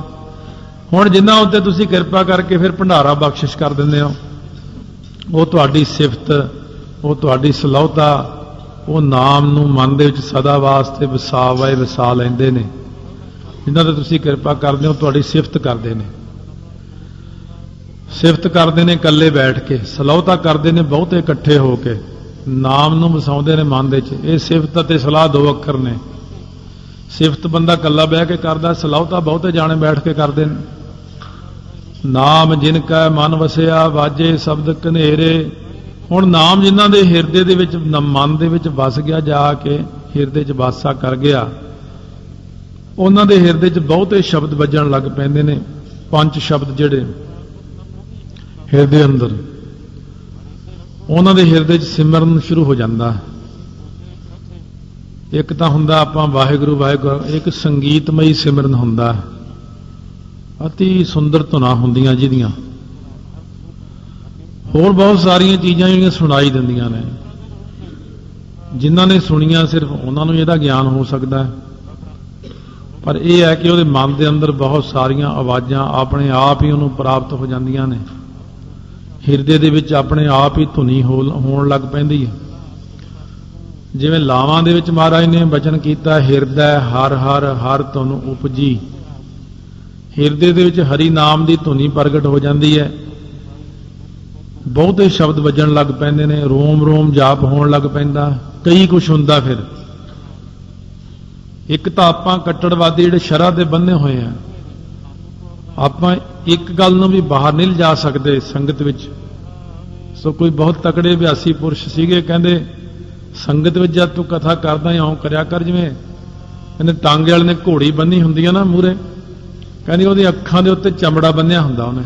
ਹੁਣ ਜਿਨ੍ਹਾਂ ਉੱਤੇ ਤੁਸੀਂ ਕਿਰਪਾ ਕਰਕੇ ਫਿਰ ਭੰਡਾਰਾ ਬਖਸ਼ਿਸ਼ ਕਰ ਦਿੰਦੇ ਹੋ, ਉਹ ਤੁਹਾਡੀ ਸਿਫਤ, ਉਹ ਤੁਹਾਡੀ ਸਲਾਹਤਾ ਉਹ ਨਾਮ ਨੂੰ ਮਨ ਦੇ ਵਿੱਚ ਸਦਾ ਵਾਸਤੇ ਵਸਾਵੇ ਵਸਾ ਲੈਂਦੇ ਨੇ। ਜਿਨ੍ਹਾਂ ਤੇ ਤੁਸੀਂ ਕਿਰਪਾ ਕਰਦੇ ਹੋ, ਤੁਹਾਡੀ ਸਿਫਤ ਕਰਦੇ ਨੇ। ਸਿਫਤ ਕਰਦੇ ਨੇ ਇਕੱਲੇ ਬੈਠ ਕੇ, ਸਲਾਹਤਾ ਕਰਦੇ ਨੇ ਬਹੁਤੇ ਇਕੱਠੇ ਹੋ ਕੇ, ਨਾਮ ਨੂੰ ਵਸਾਉਂਦੇ ਨੇ ਮਨ ਦੇ ਵਿੱਚ। ਇਹ ਸਿਫਤ ਅਤੇ ਸਲਾਹ ਦੋ ਅੱਖਰ ਨੇ। ਸਿਫਤ ਬੰਦਾ ਇਕੱਲਾ ਬਹਿ ਕੇ ਕਰਦਾ, ਸਲਾਹਤਾ ਬਹੁਤੇ ਜਾਣੇ ਬੈਠ ਕੇ ਕਰਦੇ ਨੇ। ਨਾਮ ਜਿਨ ਕੈ ਮਨ ਵਸਿਆ, ਵਾਜੇ ਸ਼ਬਦ ਕਨੇਰੇ ਹੁਣ ਨਾਮ ਜਿਨ੍ਹਾਂ ਦੇ ਹਿਰਦੇ ਦੇ ਵਿੱਚ, ਨ- ਮਨ ਦੇ ਵਿੱਚ ਵਸ ਗਿਆ, ਜਾ ਕੇ ਹਿਰਦੇ 'ਚ ਵਾਸਾ ਕਰ ਗਿਆ, ਉਹਨਾਂ ਦੇ ਹਿਰਦੇ 'ਚ ਬਹੁਤੇ ਸ਼ਬਦ ਵੱਜਣ ਲੱਗ ਪੈਂਦੇ ਨੇ, ਪੰਜ ਸ਼ਬਦ ਜਿਹੜੇ ਹਿਰਦੇ ਅੰਦਰ। ਉਹਨਾਂ ਦੇ ਹਿਰਦੇ 'ਚ ਸਿਮਰਨ ਸ਼ੁਰੂ ਹੋ ਜਾਂਦਾ। ਇੱਕ ਤਾਂ ਹੁੰਦਾ ਆਪਾਂ ਵਾਹਿਗੁਰੂ ਵਾਹਿਗੁਰੂ, ਇੱਕ ਸੰਗੀਤਮਈ ਸਿਮਰਨ ਹੁੰਦਾ। ਹੈ ਅਤੀ ਸੁੰਦਰ ਧੁਨਾ ਹੁੰਦੀਆਂ ਜਿਹਦੀਆਂ। ਹੋਰ ਬਹੁਤ ਸਾਰੀਆਂ ਚੀਜ਼ਾਂ ਜਿਹੜੀਆਂ ਸੁਣਾਈ ਦਿੰਦੀਆਂ ਨੇ। ਜਿਨ੍ਹਾਂ ਨੇ ਸੁਣੀਆਂ ਸਿਰਫ ਉਹਨਾਂ ਨੂੰ ਇਹਦਾ ਗਿਆਨ ਹੋ ਸਕਦਾ ਹੈ। ਪਰ ਇਹ ਹੈ ਕਿ ਉਹਦੇ ਮਨ ਦੇ ਅੰਦਰ ਬਹੁਤ ਸਾਰੀਆਂ ਆਵਾਜ਼ਾਂ ਆਪਣੇ ਆਪ ਹੀ ਉਹਨੂੰ ਪ੍ਰਾਪਤ ਹੋ ਜਾਂਦੀਆਂ ਨੇ। ਹਿਰਦੇ ਦੇ ਵਿੱਚ ਆਪਣੇ ਆਪ ਹੀ ਧੁਨੀ ਹੋ- ਹੋਣ ਲੱਗ ਪੈਂਦੀ ਹੈ। ਜਿਵੇਂ ਲਾਵਾਂ ਦੇ ਵਿੱਚ ਮਹਾਰਾਜ ਨੇ ਬਚਨ ਕੀਤਾ, ਹਿਰਦੈ ਹਰ ਹਰ ਹਰ ਧੁਨ ਉਪਜੀ। ਹਿਰਦੇ ਦੇ ਵਿੱਚ ਹਰੀ ਨਾਮ ਦੀ ਧੁਨੀ ਪ੍ਰਗਟ ਹੋ ਜਾਂਦੀ ਹੈ। ਬਹੁਤੇ ਸ਼ਬਦ ਵੱਜਣ ਲੱਗ ਪੈਂਦੇ ਨੇ, ਰੋਮ ਰੋਮ ਜਾਪ ਹੋਣ ਲੱਗ ਪੈਂਦਾ, ਕਈ ਕੁਝ ਹੁੰਦਾ ਫਿਰ। ਇੱਕ ਤਾਂ ਆਪਾਂ ਕੱਟੜਵਾਦੀ ਜਿਹੜੇ ਸ਼ਰਾ ਦੇ ਬੰਨੇ ਹੋਏ ਆ, ਆਪਾਂ ਇੱਕ ਗੱਲ ਨੂੰ ਵੀ ਬਾਹਰ ਨਹੀਂ ਲਿਜਾ ਸਕਦੇ ਸੰਗਤ ਵਿੱਚ। ਸੋ ਕੋਈ ਬਹੁਤ ਤਕੜੇ ਅਭਿਆਸੀ ਪੁਰਸ਼ ਸੀਗੇ, ਕਹਿੰਦੇ, ਸੰਗਤ ਵਿੱਚ ਜਦ ਤੂੰ ਕਥਾ ਕਰਦਾ ਇਉਂ ਕਰਿਆ ਕਰ ਜਿਵੇਂ, ਕਹਿੰਦੇ ਟਾਂਗੇ ਵਾਲੇ ਨੇ ਘੋੜੀ ਬੰਨੀ ਹੁੰਦੀ ਆ ਨਾ ਮੂਰੇ ਕਹਿੰਦੀ ਉਹਦੀ ਅੱਖਾਂ ਦੇ ਉੱਤੇ ਚਮੜਾ ਬੰਨਿਆ ਹੁੰਦਾ ਉਹਨੇ।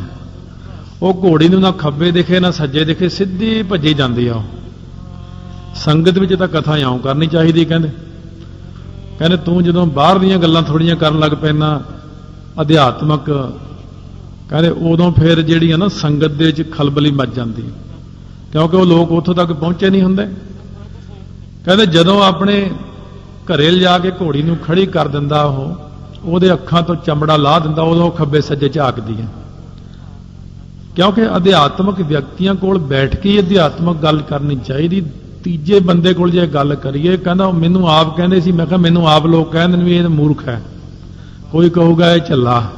ਉਹ ਘੋੜੀ ਨੂੰ ਨਾ ਖੱਬੇ ਦਿਖੇ, ਨਾ ਸੱਜੇ ਦਿਖੇ, ਸਿੱਧੀ ਭੱਜੀ ਜਾਂਦੀ ਆ ਉਹ। ਸੰਗਤ ਵਿੱਚ ਤਾਂ ਕਥਾ ਇਉਂ ਕਰਨੀ ਚਾਹੀਦੀ, ਕਹਿੰਦੇ। ਕਹਿੰਦੇ, ਤੂੰ ਜਦੋਂ ਬਾਹਰ ਦੀਆਂ ਗੱਲਾਂ ਥੋੜੀਆਂ ਕਰਨ ਲੱਗ ਪੈਣਾ ਅਧਿਆਤਮਕ, ਕਹਿੰਦੇ, ਉਦੋਂ ਫਿਰ ਜਿਹੜੀ ਆ ਨਾ ਸੰਗਤ ਦੇ ਵਿੱਚ ਖਲਬਲੀ ਮੱਚ ਜਾਂਦੀ ਕਿਉਂਕਿ ਉਹ ਲੋਕ ਉੱਥੋਂ ਤੱਕ ਪਹੁੰਚੇ ਨਹੀਂ ਹੁੰਦੇ। ਕਹਿੰਦੇ, ਜਦੋਂ ਆਪਣੇ ਘਰੇ ਲਿਜਾ ਕੇ ਘੋੜੀ ਨੂੰ ਖੜੀ ਕਰ ਦਿੰਦਾ ਉਹ, ਉਹਦੇ ਅੱਖਾਂ ਤੋਂ ਚਮੜਾ ਲਾ ਦਿੰਦਾ, ਉਦੋਂ ਖੱਬੇ ਸੱਜੇ ਝਾਕਦੀ ਹੈ ਕਿਉਂਕਿ ਅਧਿਆਤਮਕ ਵਿਅਕਤੀਆਂ ਕੋਲ ਬੈਠ ਕੇ ਹੀ ਅਧਿਆਤਮਕ ਗੱਲ ਕਰਨੀ ਚਾਹੀਦੀ। ਤੀਜੇ ਬੰਦੇ ਕੋਲ ਜੇ ਗੱਲ ਕਰੀਏ, ਕਹਿੰਦਾ ਮੈਨੂੰ ਆਪ ਕਹਿੰਦੇ ਸੀ, ਮੈਂ ਕਿਹਾ ਮੈਨੂੰ ਆਪ ਲੋਕ ਕਹਿੰਦੇ ਨੇ ਵੀ ਇਹ ਮੂਰਖ ਹੈ। ਕੋਈ ਕਹੂਗਾ ਇਹ ਝੱਲਾ।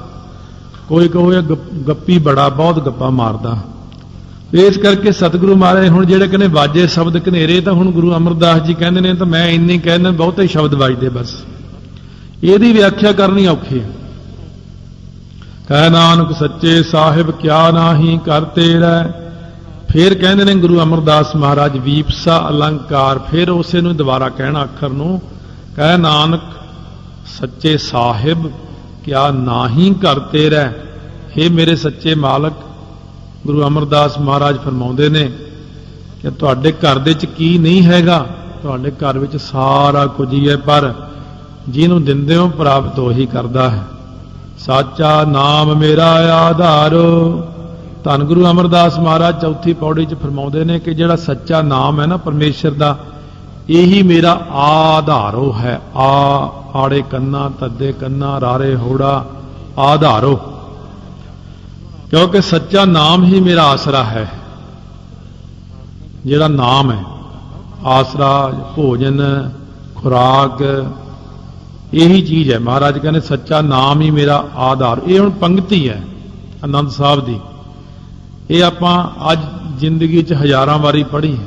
ਕੋਈ ਕਹੂਗਾ ਗੱਪ- ਗੱਪੀ ਬੜਾ, ਬਹੁਤ ਗੱਪਾਂ ਮਾਰਦਾ। ਇਸ ਕਰਕੇ ਸਤਿਗੁਰੂ ਮਹਾਰਾਜ ਹੁਣ ਜਿਹੜੇ ਕਹਿੰਦੇ ਵਾਜੇ ਸ਼ਬਦ ਘਨੇਰੇ, ਤਾਂ ਹੁਣ ਗੁਰੂ ਅਮਰਦਾਸ ਜੀ ਕਹਿੰਦੇ ਨੇ, ਤਾਂ ਮੈਂ ਇੰਨੀ ਕਹਿੰਦੇ ਬਹੁਤੇ ਸ਼ਬਦ ਵਾਜਦੇ ਬਸ। ਇਹਦੀ ਵਿਆਖਿਆ ਕਰਨੀ ਔਖੀ ਹੈ। ਕਹਿ ਨਾਨਕ ਸੱਚੇ ਸਾਹਿਬ, ਕਿਆ ਨਾਹੀ ਕਰ ਤੇਰਾ ਫਿਰ ਕਹਿੰਦੇ ਨੇ ਗੁਰੂ ਅਮਰਦਾਸ ਮਹਾਰਾਜ ਵੀਪਸਾ ਅਲੰਕਾਰ। ਫਿਰ ਉਸੇ ਨੂੰ ਦੁਬਾਰਾ ਕਹਿਣਾ ਅੱਖਰ ਨੂੰ, ਕਹਿ ਨਾਨਕ ਸੱਚੇ ਸਾਹਿਬ, ਕਿਆ ਨਾਹੀ ਕਰ ਰਹਿ हे ਮੇਰੇ ਸੱਚੇ ਮਾਲਕ, ਗੁਰੂ ਅਮਰਦਾਸ ਮਹਾਰਾਜ ਫਰਮਾਉਂਦੇ ਨੇ ਕਿ ਤੁਹਾਡੇ ਘਰ ਦੇ ਵਿੱਚ ਕੀ ਨਹੀਂ ਹੈਗਾ, ਤੁਹਾਡੇ ਘਰ ਵਿੱਚ ਸਾਰਾ ਕੁਝ ਹੀ ਹੈ, ਪਰ ਜਿਹਨੂੰ ਦਿੰਦੇ ਹੋ, ਪ੍ਰਾਪਤ ਉਹੀ ਕਰਦਾ ਹੈ। ਸਾਚਾ ਨਾਮ ਮੇਰਾ ਆਧਾਰ। ਧੰਨ ਗੁਰੂ ਅਮਰਦਾਸ ਮਹਾਰਾਜ ਚੌਥੀ ਪੌੜੀ 'ਚ ਫਰਮਾਉਂਦੇ ਨੇ ਕਿ ਜਿਹੜਾ ਸੱਚਾ ਨਾਮ ਹੈ ਨਾ ਪਰਮੇਸ਼ਰ ਦਾ, ਇਹੀ ਮੇਰਾ ਆਧਾਰੋ ਹੈ। ਆ, ਆੜੇ ਕੰਨਾ, ਤੱਦੇ ਕੰਨਾ, ਰਾਰੇ ਹੋੜਾ, ਆਧਾਰੋ ਕਿਉਂਕਿ ਸੱਚਾ ਨਾਮ ਹੀ ਮੇਰਾ ਆਸਰਾ ਹੈ। ਜਿਹੜਾ ਨਾਮ ਹੈ, ਆਸਰਾ, ਭੋਜਨ, ਖੁਰਾਕ ਇਹੀ ਚੀਜ਼ ਹੈ। ਮਹਾਰਾਜ ਕਹਿੰਦੇ, ਸੱਚਾ ਨਾਮ ਹੀ ਮੇਰਾ ਆਧਾਰ। ਇਹ ਹੁਣ ਪੰਕਤੀ ਹੈ ਆਨੰਦ ਸਾਹਿਬ ਦੀ। ਇਹ ਆਪਾਂ ਅੱਜ ਜ਼ਿੰਦਗੀ 'ਚ ਹਜ਼ਾਰਾਂ ਵਾਰੀ ਪੜ੍ਹੀ ਹੈ।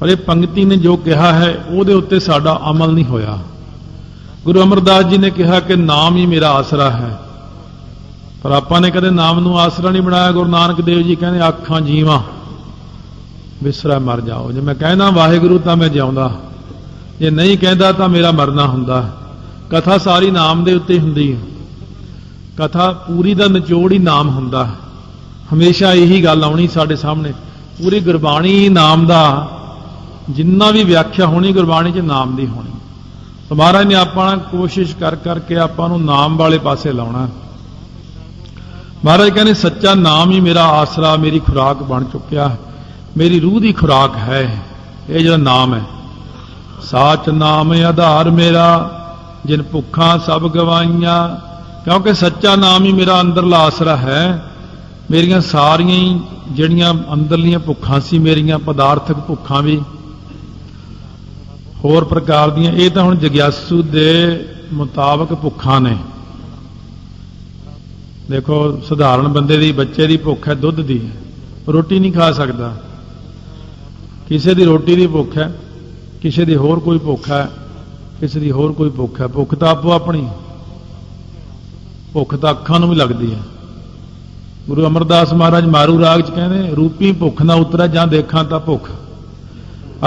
ਪਰ ਇਹ ਪੰਕਤੀ ਨੇ ਜੋ ਕਿਹਾ ਹੈ, ਉਹਦੇ ਉੱਤੇ ਸਾਡਾ ਅਮਲ ਨਹੀਂ ਹੋਇਆ। ਗੁਰੂ ਅਮਰਦਾਸ ਜੀ ਨੇ ਕਿਹਾ ਕਿ ਨਾਮ ਹੀ ਮੇਰਾ ਆਸਰਾ ਹੈ। ਪਰ ਆਪਾਂ ਨੇ ਕਦੇ ਨਾਮ ਨੂੰ ਆਸਰਾ ਨਹੀਂ ਬਣਾਇਆ। ਗੁਰੂ ਨਾਨਕ ਦੇਵ ਜੀ ਕਹਿੰਦੇ ਆਖਾਂ ਜੀਵਾਂ ਵਿਸਰਾ ਮਰ ਜਾਓ। ਜੇ ਮੈਂ ਕਹਿੰਦਾ ਵਾਹਿਗੁਰੂ ਤਾਂ ਮੈਂ ਜਿਉਂਦਾ। ਜੇ ਨਹੀਂ ਕਹਿੰਦਾ ਤਾਂ ਮੇਰਾ ਮਰਨਾ ਹੁੰਦਾ। ਕਥਾ ਸਾਰੀ ਨਾਮ ਦੇ ਉੱਤੇ ਹੁੰਦੀ ਹੈ। ਕਥਾ ਪੂਰੀ ਦਾ ਨਿਚੋੜ ਹੀ ਨਾਮ ਹੁੰਦਾ ਹੈ। ਹਮੇਸ਼ਾ ਇਹੀ ਗੱਲ ਆਉਣੀ ਸਾਡੇ ਸਾਹਮਣੇ। ਪੂਰੀ ਗੁਰਬਾਣੀ ਨਾਮ ਦਾ, ਜਿੰਨਾ ਵੀ ਵਿਆਖਿਆ ਹੋਣੀ ਗੁਰਬਾਣੀ 'ਚ ਨਾਮ ਦੀ ਹੋਣੀ। ਸੋ ਮਹਾਰਾਜ ਨੇ ਆਪਾਂ ਕੋਸ਼ਿਸ਼ ਕਰ ਕਰਕੇ ਆਪਾਂ ਨੂੰ ਨਾਮ ਵਾਲੇ ਪਾਸੇ ਲਾਉਣਾ। ਮਹਾਰਾਜ ਕਹਿੰਦੇ, ਸੱਚਾ ਨਾਮ ਹੀ ਮੇਰਾ ਆਸਰਾ, ਮੇਰੀ ਖੁਰਾਕ ਬਣ ਚੁੱਕਿਆ ਮੇਰੀ ਰੂਹ ਦੀ ਖੁਰਾਕ ਹੈ। ਇਹ ਜਿਹੜਾ ਨਾਮ ਹੈ। ਸਾਚ ਨਾਮ ਆਧਾਰ ਮੇਰਾ ਜਿਨ ਭੁੱਖਾਂ ਸਭ ਗਵਾਈਆਂ, ਕਿਉਂਕਿ ਸੱਚਾ ਨਾਮ ਹੀ ਮੇਰਾ ਅੰਦਰਲਾ ਆਸਰਾ ਹੈ। ਮੇਰੀਆਂ ਸਾਰੀਆਂ ਹੀ ਜਿਹੜੀਆਂ ਅੰਦਰਲੀਆਂ ਭੁੱਖਾਂ ਸੀ, ਮੇਰੀਆਂ ਪਦਾਰਥਕ ਭੁੱਖਾਂ ਵੀ। ਹੋਰ ਪ੍ਰਕਾਰ ਦੀਆਂ, ਇਹ ਤਾਂ ਹੁਣ ਜਗਿਆਸੂ ਦੇ ਮੁਤਾਬਕ ਭੁੱਖਾਂ ਨੇ। ਦੇਖੋ, ਸਧਾਰਨ ਬੰਦੇ ਦੀ, ਬੱਚੇ ਦੀ ਭੁੱਖ ਹੈ, ਦੁੱਧ ਦੀ। ਰੋਟੀ ਨਹੀਂ ਖਾ ਸਕਦਾ। ਕਿਸੇ ਦੀ ਰੋਟੀ ਦੀ ਭੁੱਖ ਹੈ, ਕਿਸੇ ਦੀ ਹੋਰ ਕੋਈ ਭੁੱਖ ਹੈ ਕਿਸੇ ਦੀ ਹੋਰ ਕੋਈ ਭੁੱਖ ਹੈ, ਭੁੱਖ ਤਾਂ ਆਪੋ ਆਪਣੀ ਭੁੱਖ ਤਾਂ ਅੱਖਾਂ ਨੂੰ ਵੀ ਲੱਗਦੀ ਹੈ। ਗੁਰੂ ਅਮਰਦਾਸ ਮਹਾਰਾਜ ਮਾਰੂ ਰਾਗ ਚ ਕਹਿੰਦੇ, ਰੂਪੀ ਭੁੱਖ ਨਾ ਉਤਰੈ ਜਾਂ ਦੇਖਾਂ ਤਾਂ ਭੁੱਖ।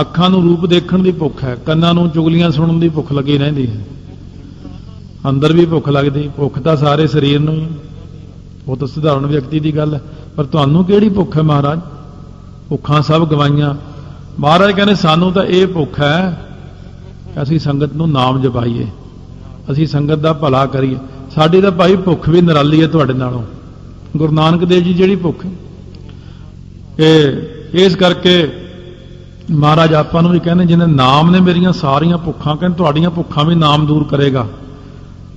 ਅੱਖਾਂ ਨੂੰ ਰੂਪ ਦੇਖਣ ਦੀ ਭੁੱਖ ਹੈ, ਕੰਨਾਂ ਨੂੰ ਚੁਗਲੀਆਂ ਸੁਣਨ ਦੀ ਭੁੱਖ ਲੱਗੀ ਰਹਿੰਦੀ ਹੈ। ਅੰਦਰ ਵੀ ਭੁੱਖ ਲੱਗਦੀ, ਭੁੱਖ ਤਾਂ ਸਾਰੇ ਸਰੀਰ ਨੂੰ ਹੀ ਉਹ ਤਾਂ ਸਧਾਰਨ ਵਿਅਕਤੀ ਦੀ ਗੱਲ ਹੈ। ਪਰ ਤੁਹਾਨੂੰ ਕਿਹੜੀ ਭੁੱਖ ਹੈ ਮਹਾਰਾਜ? ਭੁੱਖਾਂ ਸਭ ਗਵਾਈਆਂ ਮਹਾਰਾਜ ਕਹਿੰਦੇ, ਸਾਨੂੰ ਤਾਂ ਇਹ ਭੁੱਖ ਹੈ ਅਸੀਂ ਸੰਗਤ ਨੂੰ ਨਾਮ ਜਪਾਈਏ। ਅਸੀਂ ਸੰਗਤ ਦਾ ਭਲਾ ਕਰੀਏ। ਸਾਡੀ ਤਾਂ ਭਾਈ ਭੁੱਖ ਵੀ ਨਿਰਾਲੀ ਹੈ ਤੁਹਾਡੇ ਨਾਲੋਂ। ਗੁਰੂ ਨਾਨਕ ਦੇਵ ਜੀ ਜਿਹੜੀ ਭੁੱਖ ਇਹ ਇਸ ਕਰਕੇ ਮਹਾਰਾਜ ਆਪਾਂ ਨੂੰ ਵੀ ਕਹਿੰਦੇ ਜਿਹਨੇ ਨਾਮ ਨੇ ਮੇਰੀਆਂ ਸਾਰੀਆਂ ਭੁੱਖਾਂ, ਕਹਿੰਦੇ ਤੁਹਾਡੀਆਂ ਭੁੱਖਾਂ ਵੀ ਨਾਮ ਦੂਰ ਕਰੇਗਾ।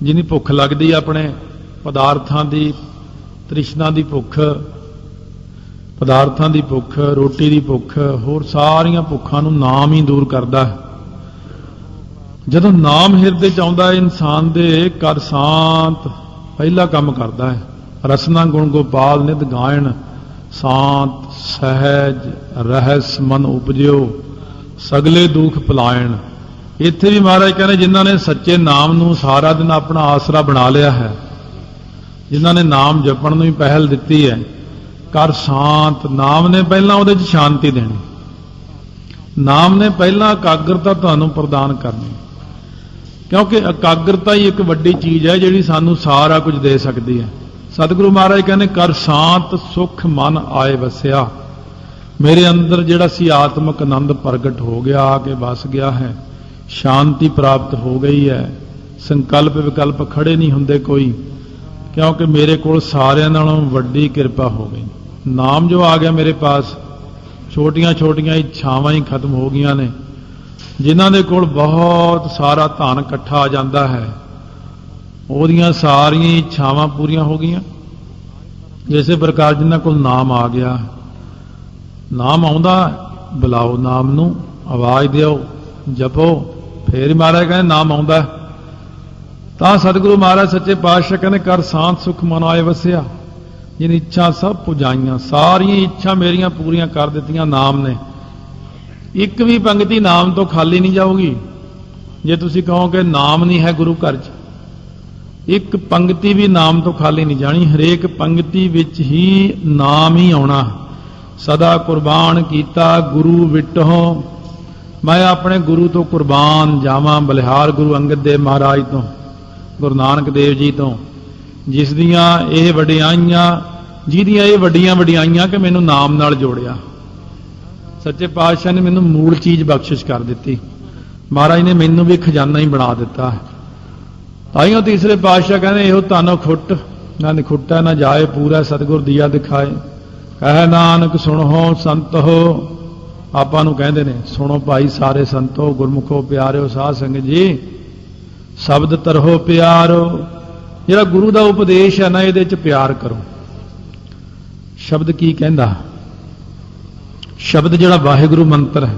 ਜਿਹਨੀ ਭੁੱਖ ਲੱਗਦੀ ਆਪਣੇ ਪਦਾਰਥਾਂ ਦੀ, ਤ੍ਰਿਸ਼ਨਾ ਦੀ ਭੁੱਖ, ਪਦਾਰਥਾਂ ਦੀ ਭੁੱਖ, ਰੋਟੀ ਦੀ ਭੁੱਖ, ਹੋਰ ਸਾਰੀਆਂ ਭੁੱਖਾਂ ਨੂੰ ਨਾਮ ਹੀ ਦੂਰ ਕਰਦਾ ਹੈ। ਜਦੋਂ ਨਾਮ ਹਿਰਦੇ ਚ ਆਉਂਦਾ ਹੈ, ਇਨਸਾਨ ਦੇ ਕਰ ਸ਼ਾਂਤ, ਪਹਿਲਾ ਕੰਮ ਕਰਦਾ ਹੈ। ਰਸਨਾ ਗੁਣ ਗੋਪਾਲ ਨਿਤ ਗਾਇਣ, ਸ਼ਾਂਤ, ਸਹਿਜ, ਰਹਿਸ ਮਨ ਉਪਜਿਓ, ਸਗਲੇ ਦੁੱਖ ਪਲਾਇਣ। ਇੱਥੇ ਵੀ ਮਹਾਰਾਜ ਕਹਿੰਦੇ, ਜਿਨ੍ਹਾਂ ਨੇ ਸੱਚੇ ਨਾਮ ਨੂੰ ਸਾਰਾ ਦਿਨ ਆਪਣਾ ਆਸਰਾ ਬਣਾ ਲਿਆ ਹੈ, ਜਿਨ੍ਹਾਂ ਨੇ ਨਾਮ ਜਪਣ ਨੂੰ ਹੀ ਪਹਿਲ ਦਿੱਤੀ ਹੈ ਕਰ ਸ਼ਾਂਤ, ਨਾਮ ਨੇ ਪਹਿਲਾਂ ਉਹਦੇ 'ਚ ਸ਼ਾਂਤੀ ਦੇਣੀ। ਨਾਮ ਨੇ ਪਹਿਲਾਂ ਇਕਾਗਰਤਾ ਤੁਹਾਨੂੰ ਪ੍ਰਦਾਨ ਕਰਨੀ। ਕਿਉਂਕਿ ਇਕਾਗਰਤਾ ਹੀ ਇੱਕ ਵੱਡੀ ਚੀਜ਼ ਹੈ ਜਿਹੜੀ ਸਾਨੂੰ ਸਾਰਾ ਕੁਝ ਦੇ ਸਕਦੀ ਹੈ। ਸਤਿਗੁਰੂ ਮਹਾਰਾਜ ਕਹਿੰਦੇ, ਕਰ ਸ਼ਾਂਤ, ਸੁਖ ਮਨ ਆਏ ਵਸਿਆ। ਮੇਰੇ ਅੰਦਰ ਜਿਹੜਾ ਸੀ ਆਤਮਿਕ ਆਨੰਦ ਪ੍ਰਗਟ ਹੋ ਗਿਆ, ਆ ਕੇ ਵਸ ਗਿਆ ਹੈ। ਸ਼ਾਂਤੀ ਪ੍ਰਾਪਤ ਹੋ ਗਈ ਹੈ। ਸੰਕਲਪ ਵਿਕਲਪ ਖੜੇ ਨਹੀਂ ਹੁੰਦੇ ਕੋਈ, ਕਿਉਂਕਿ ਮੇਰੇ ਕੋਲ ਸਾਰਿਆਂ ਨਾਲੋਂ ਵੱਡੀ ਕਿਰਪਾ ਹੋ ਗਈ। ਨਾਮ ਜੋ ਆ ਗਿਆ ਮੇਰੇ ਪਾਸ ਛੋਟੀਆਂ ਛੋਟੀਆਂ ਇੱਛਾਵਾਂ ਹੀ ਖਤਮ ਹੋ ਗਈਆਂ ਨੇ। ਜਿਨ੍ਹਾਂ ਦੇ ਕੋਲ ਬਹੁਤ ਸਾਰਾ ਧਨ ਇਕੱਠਾ ਆ ਜਾਂਦਾ ਹੈ, ਉਹਦੀਆਂ ਸਾਰੀਆਂ ਇੱਛਾਵਾਂ ਪੂਰੀਆਂ ਹੋ ਗਈਆਂ। ਇਸੇ ਪ੍ਰਕਾਰ ਜਿਨ੍ਹਾਂ ਕੋਲ ਨਾਮ ਆ ਗਿਆ, ਨਾਮ ਆਉਂਦਾ, ਬੁਲਾਓ ਨਾਮ ਨੂੰ, ਆਵਾਜ਼ ਦਿਓ, ਜਪੋ, ਫੇਰ ਮਹਾਰਾਜ ਕਹਿੰਦੇ ਨਾਮ ਆਉਂਦਾ ਤਾਂ ਸਤਿਗੁਰੂ ਮਹਾਰਾਜ ਸੱਚੇ ਪਾਤਸ਼ਾਹ ਕਹਿੰਦੇ, ਕਰ ਸ਼ਾਂਤ ਸੁਖ ਮਨ ਆਏ ਵਸਿਆ, ਜਿਨ ਇੱਛਾ ਸਭ ਪੁਜਾਈਆਂ, ਸਾਰੀਆਂ ਇੱਛਾ ਮੇਰੀਆਂ ਪੂਰੀਆਂ ਕਰ ਦਿੱਤੀਆਂ ਨਾਮ ਨੇ। ਇੱਕ ਵੀ ਪੰਕਤੀ ਨਾਮ ਤੋਂ ਖਾਲੀ ਨਹੀਂ ਜਾਊਗੀ। ਜੇ ਤੁਸੀਂ ਕਹੋ ਕਿ ਨਾਮ ਨਹੀਂ ਹੈ ਗੁਰੂ ਘਰ 'ਚ, ਇੱਕ ਪੰਕਤੀ ਵੀ ਨਾਮ ਤੋਂ ਖਾਲੀ ਨਹੀਂ ਜਾਣੀ। ਹਰੇਕ ਪੰਕਤੀ ਵਿੱਚ ਹੀ ਨਾਮ ਹੀ ਆਉਣਾ। ਸਦਾ ਕੁਰਬਾਨ ਕੀਤਾ ਗੁਰੂ ਵਿਟਹੋ। ਮੈਂ ਆਪਣੇ ਗੁਰੂ ਤੋਂ ਕੁਰਬਾਨ ਜਾਵਾਂ ਬਲਿਹਾਰ ਗੁਰੂ ਅੰਗਦ ਦੇਵ ਮਹਾਰਾਜ ਤੋਂ, ਗੁਰੂ ਨਾਨਕ ਦੇਵ ਜੀ ਤੋਂ। ਜਿਸ ਦੀਆਂ ਇਹ ਵਡਿਆਈਆਂ, ਜਿਹਦੀਆਂ ਇਹ ਵੱਡੀਆਂ ਵਡਿਆਈਆਂ ਕਿ ਮੈਨੂੰ ਨਾਮ ਨਾਲ ਜੋੜਿਆ। ਸੱਚੇ ਪਾਤਸ਼ਾਹ ਨੇ ਮੈਨੂੰ ਮੂਲ ਚੀਜ਼ ਬਖਸ਼ਿਸ਼ ਕਰ ਦਿੱਤੀ। ਮਹਾਰਾਜ ਨੇ ਮੈਨੂੰ ਵੀ ਖਜ਼ਾਨਾ ਹੀ ਬਣਾ ਦਿੱਤਾ। ਤਾਈਓ ਤੀਸਰੇ ਪਾਤਸ਼ਾਹ ਕਹਿੰਦੇ, ਇਹੋ ਧਨ ਖੁੱਟ, ਨਾ ਨਿਖੁੱਟਾ, ਨਾ ਜਾਏ ਪੂਰਾ, ਸਤਿਗੁਰ ਦੀਆ ਦਿਖਾਏ। ਕਹਿ ਨਾਨਕ, ਸੁਣੋ, ਸੰਤ ਹੋ। ਆਪਾਂ ਨੂੰ ਕਹਿੰਦੇ ਨੇ, ਸੁਣੋ ਭਾਈ ਸਾਰੇ ਸੰਤੋ, ਗੁਰਮੁਖੋ ਪਿਆਰਿਓ, ਸਾਧ ਸੰਗਤ ਜੀ। ਸ਼ਬਦ ਤਰਹੋ ਪਿਆਰੋ। ਜਿਹੜਾ ਗੁਰੂ ਦਾ ਉਪਦੇਸ਼ ਹੈ ਨਾ, ਇਹਦੇ ਚ ਪਿਆਰ ਕਰੋ। ਸ਼ਬਦ ਕੀ ਕਹਿੰਦਾ? ਸ਼ਬਦ ਜਿਹੜਾ ਵਾਹਿਗੁਰੂ ਮੰਤਰ ਹੈ,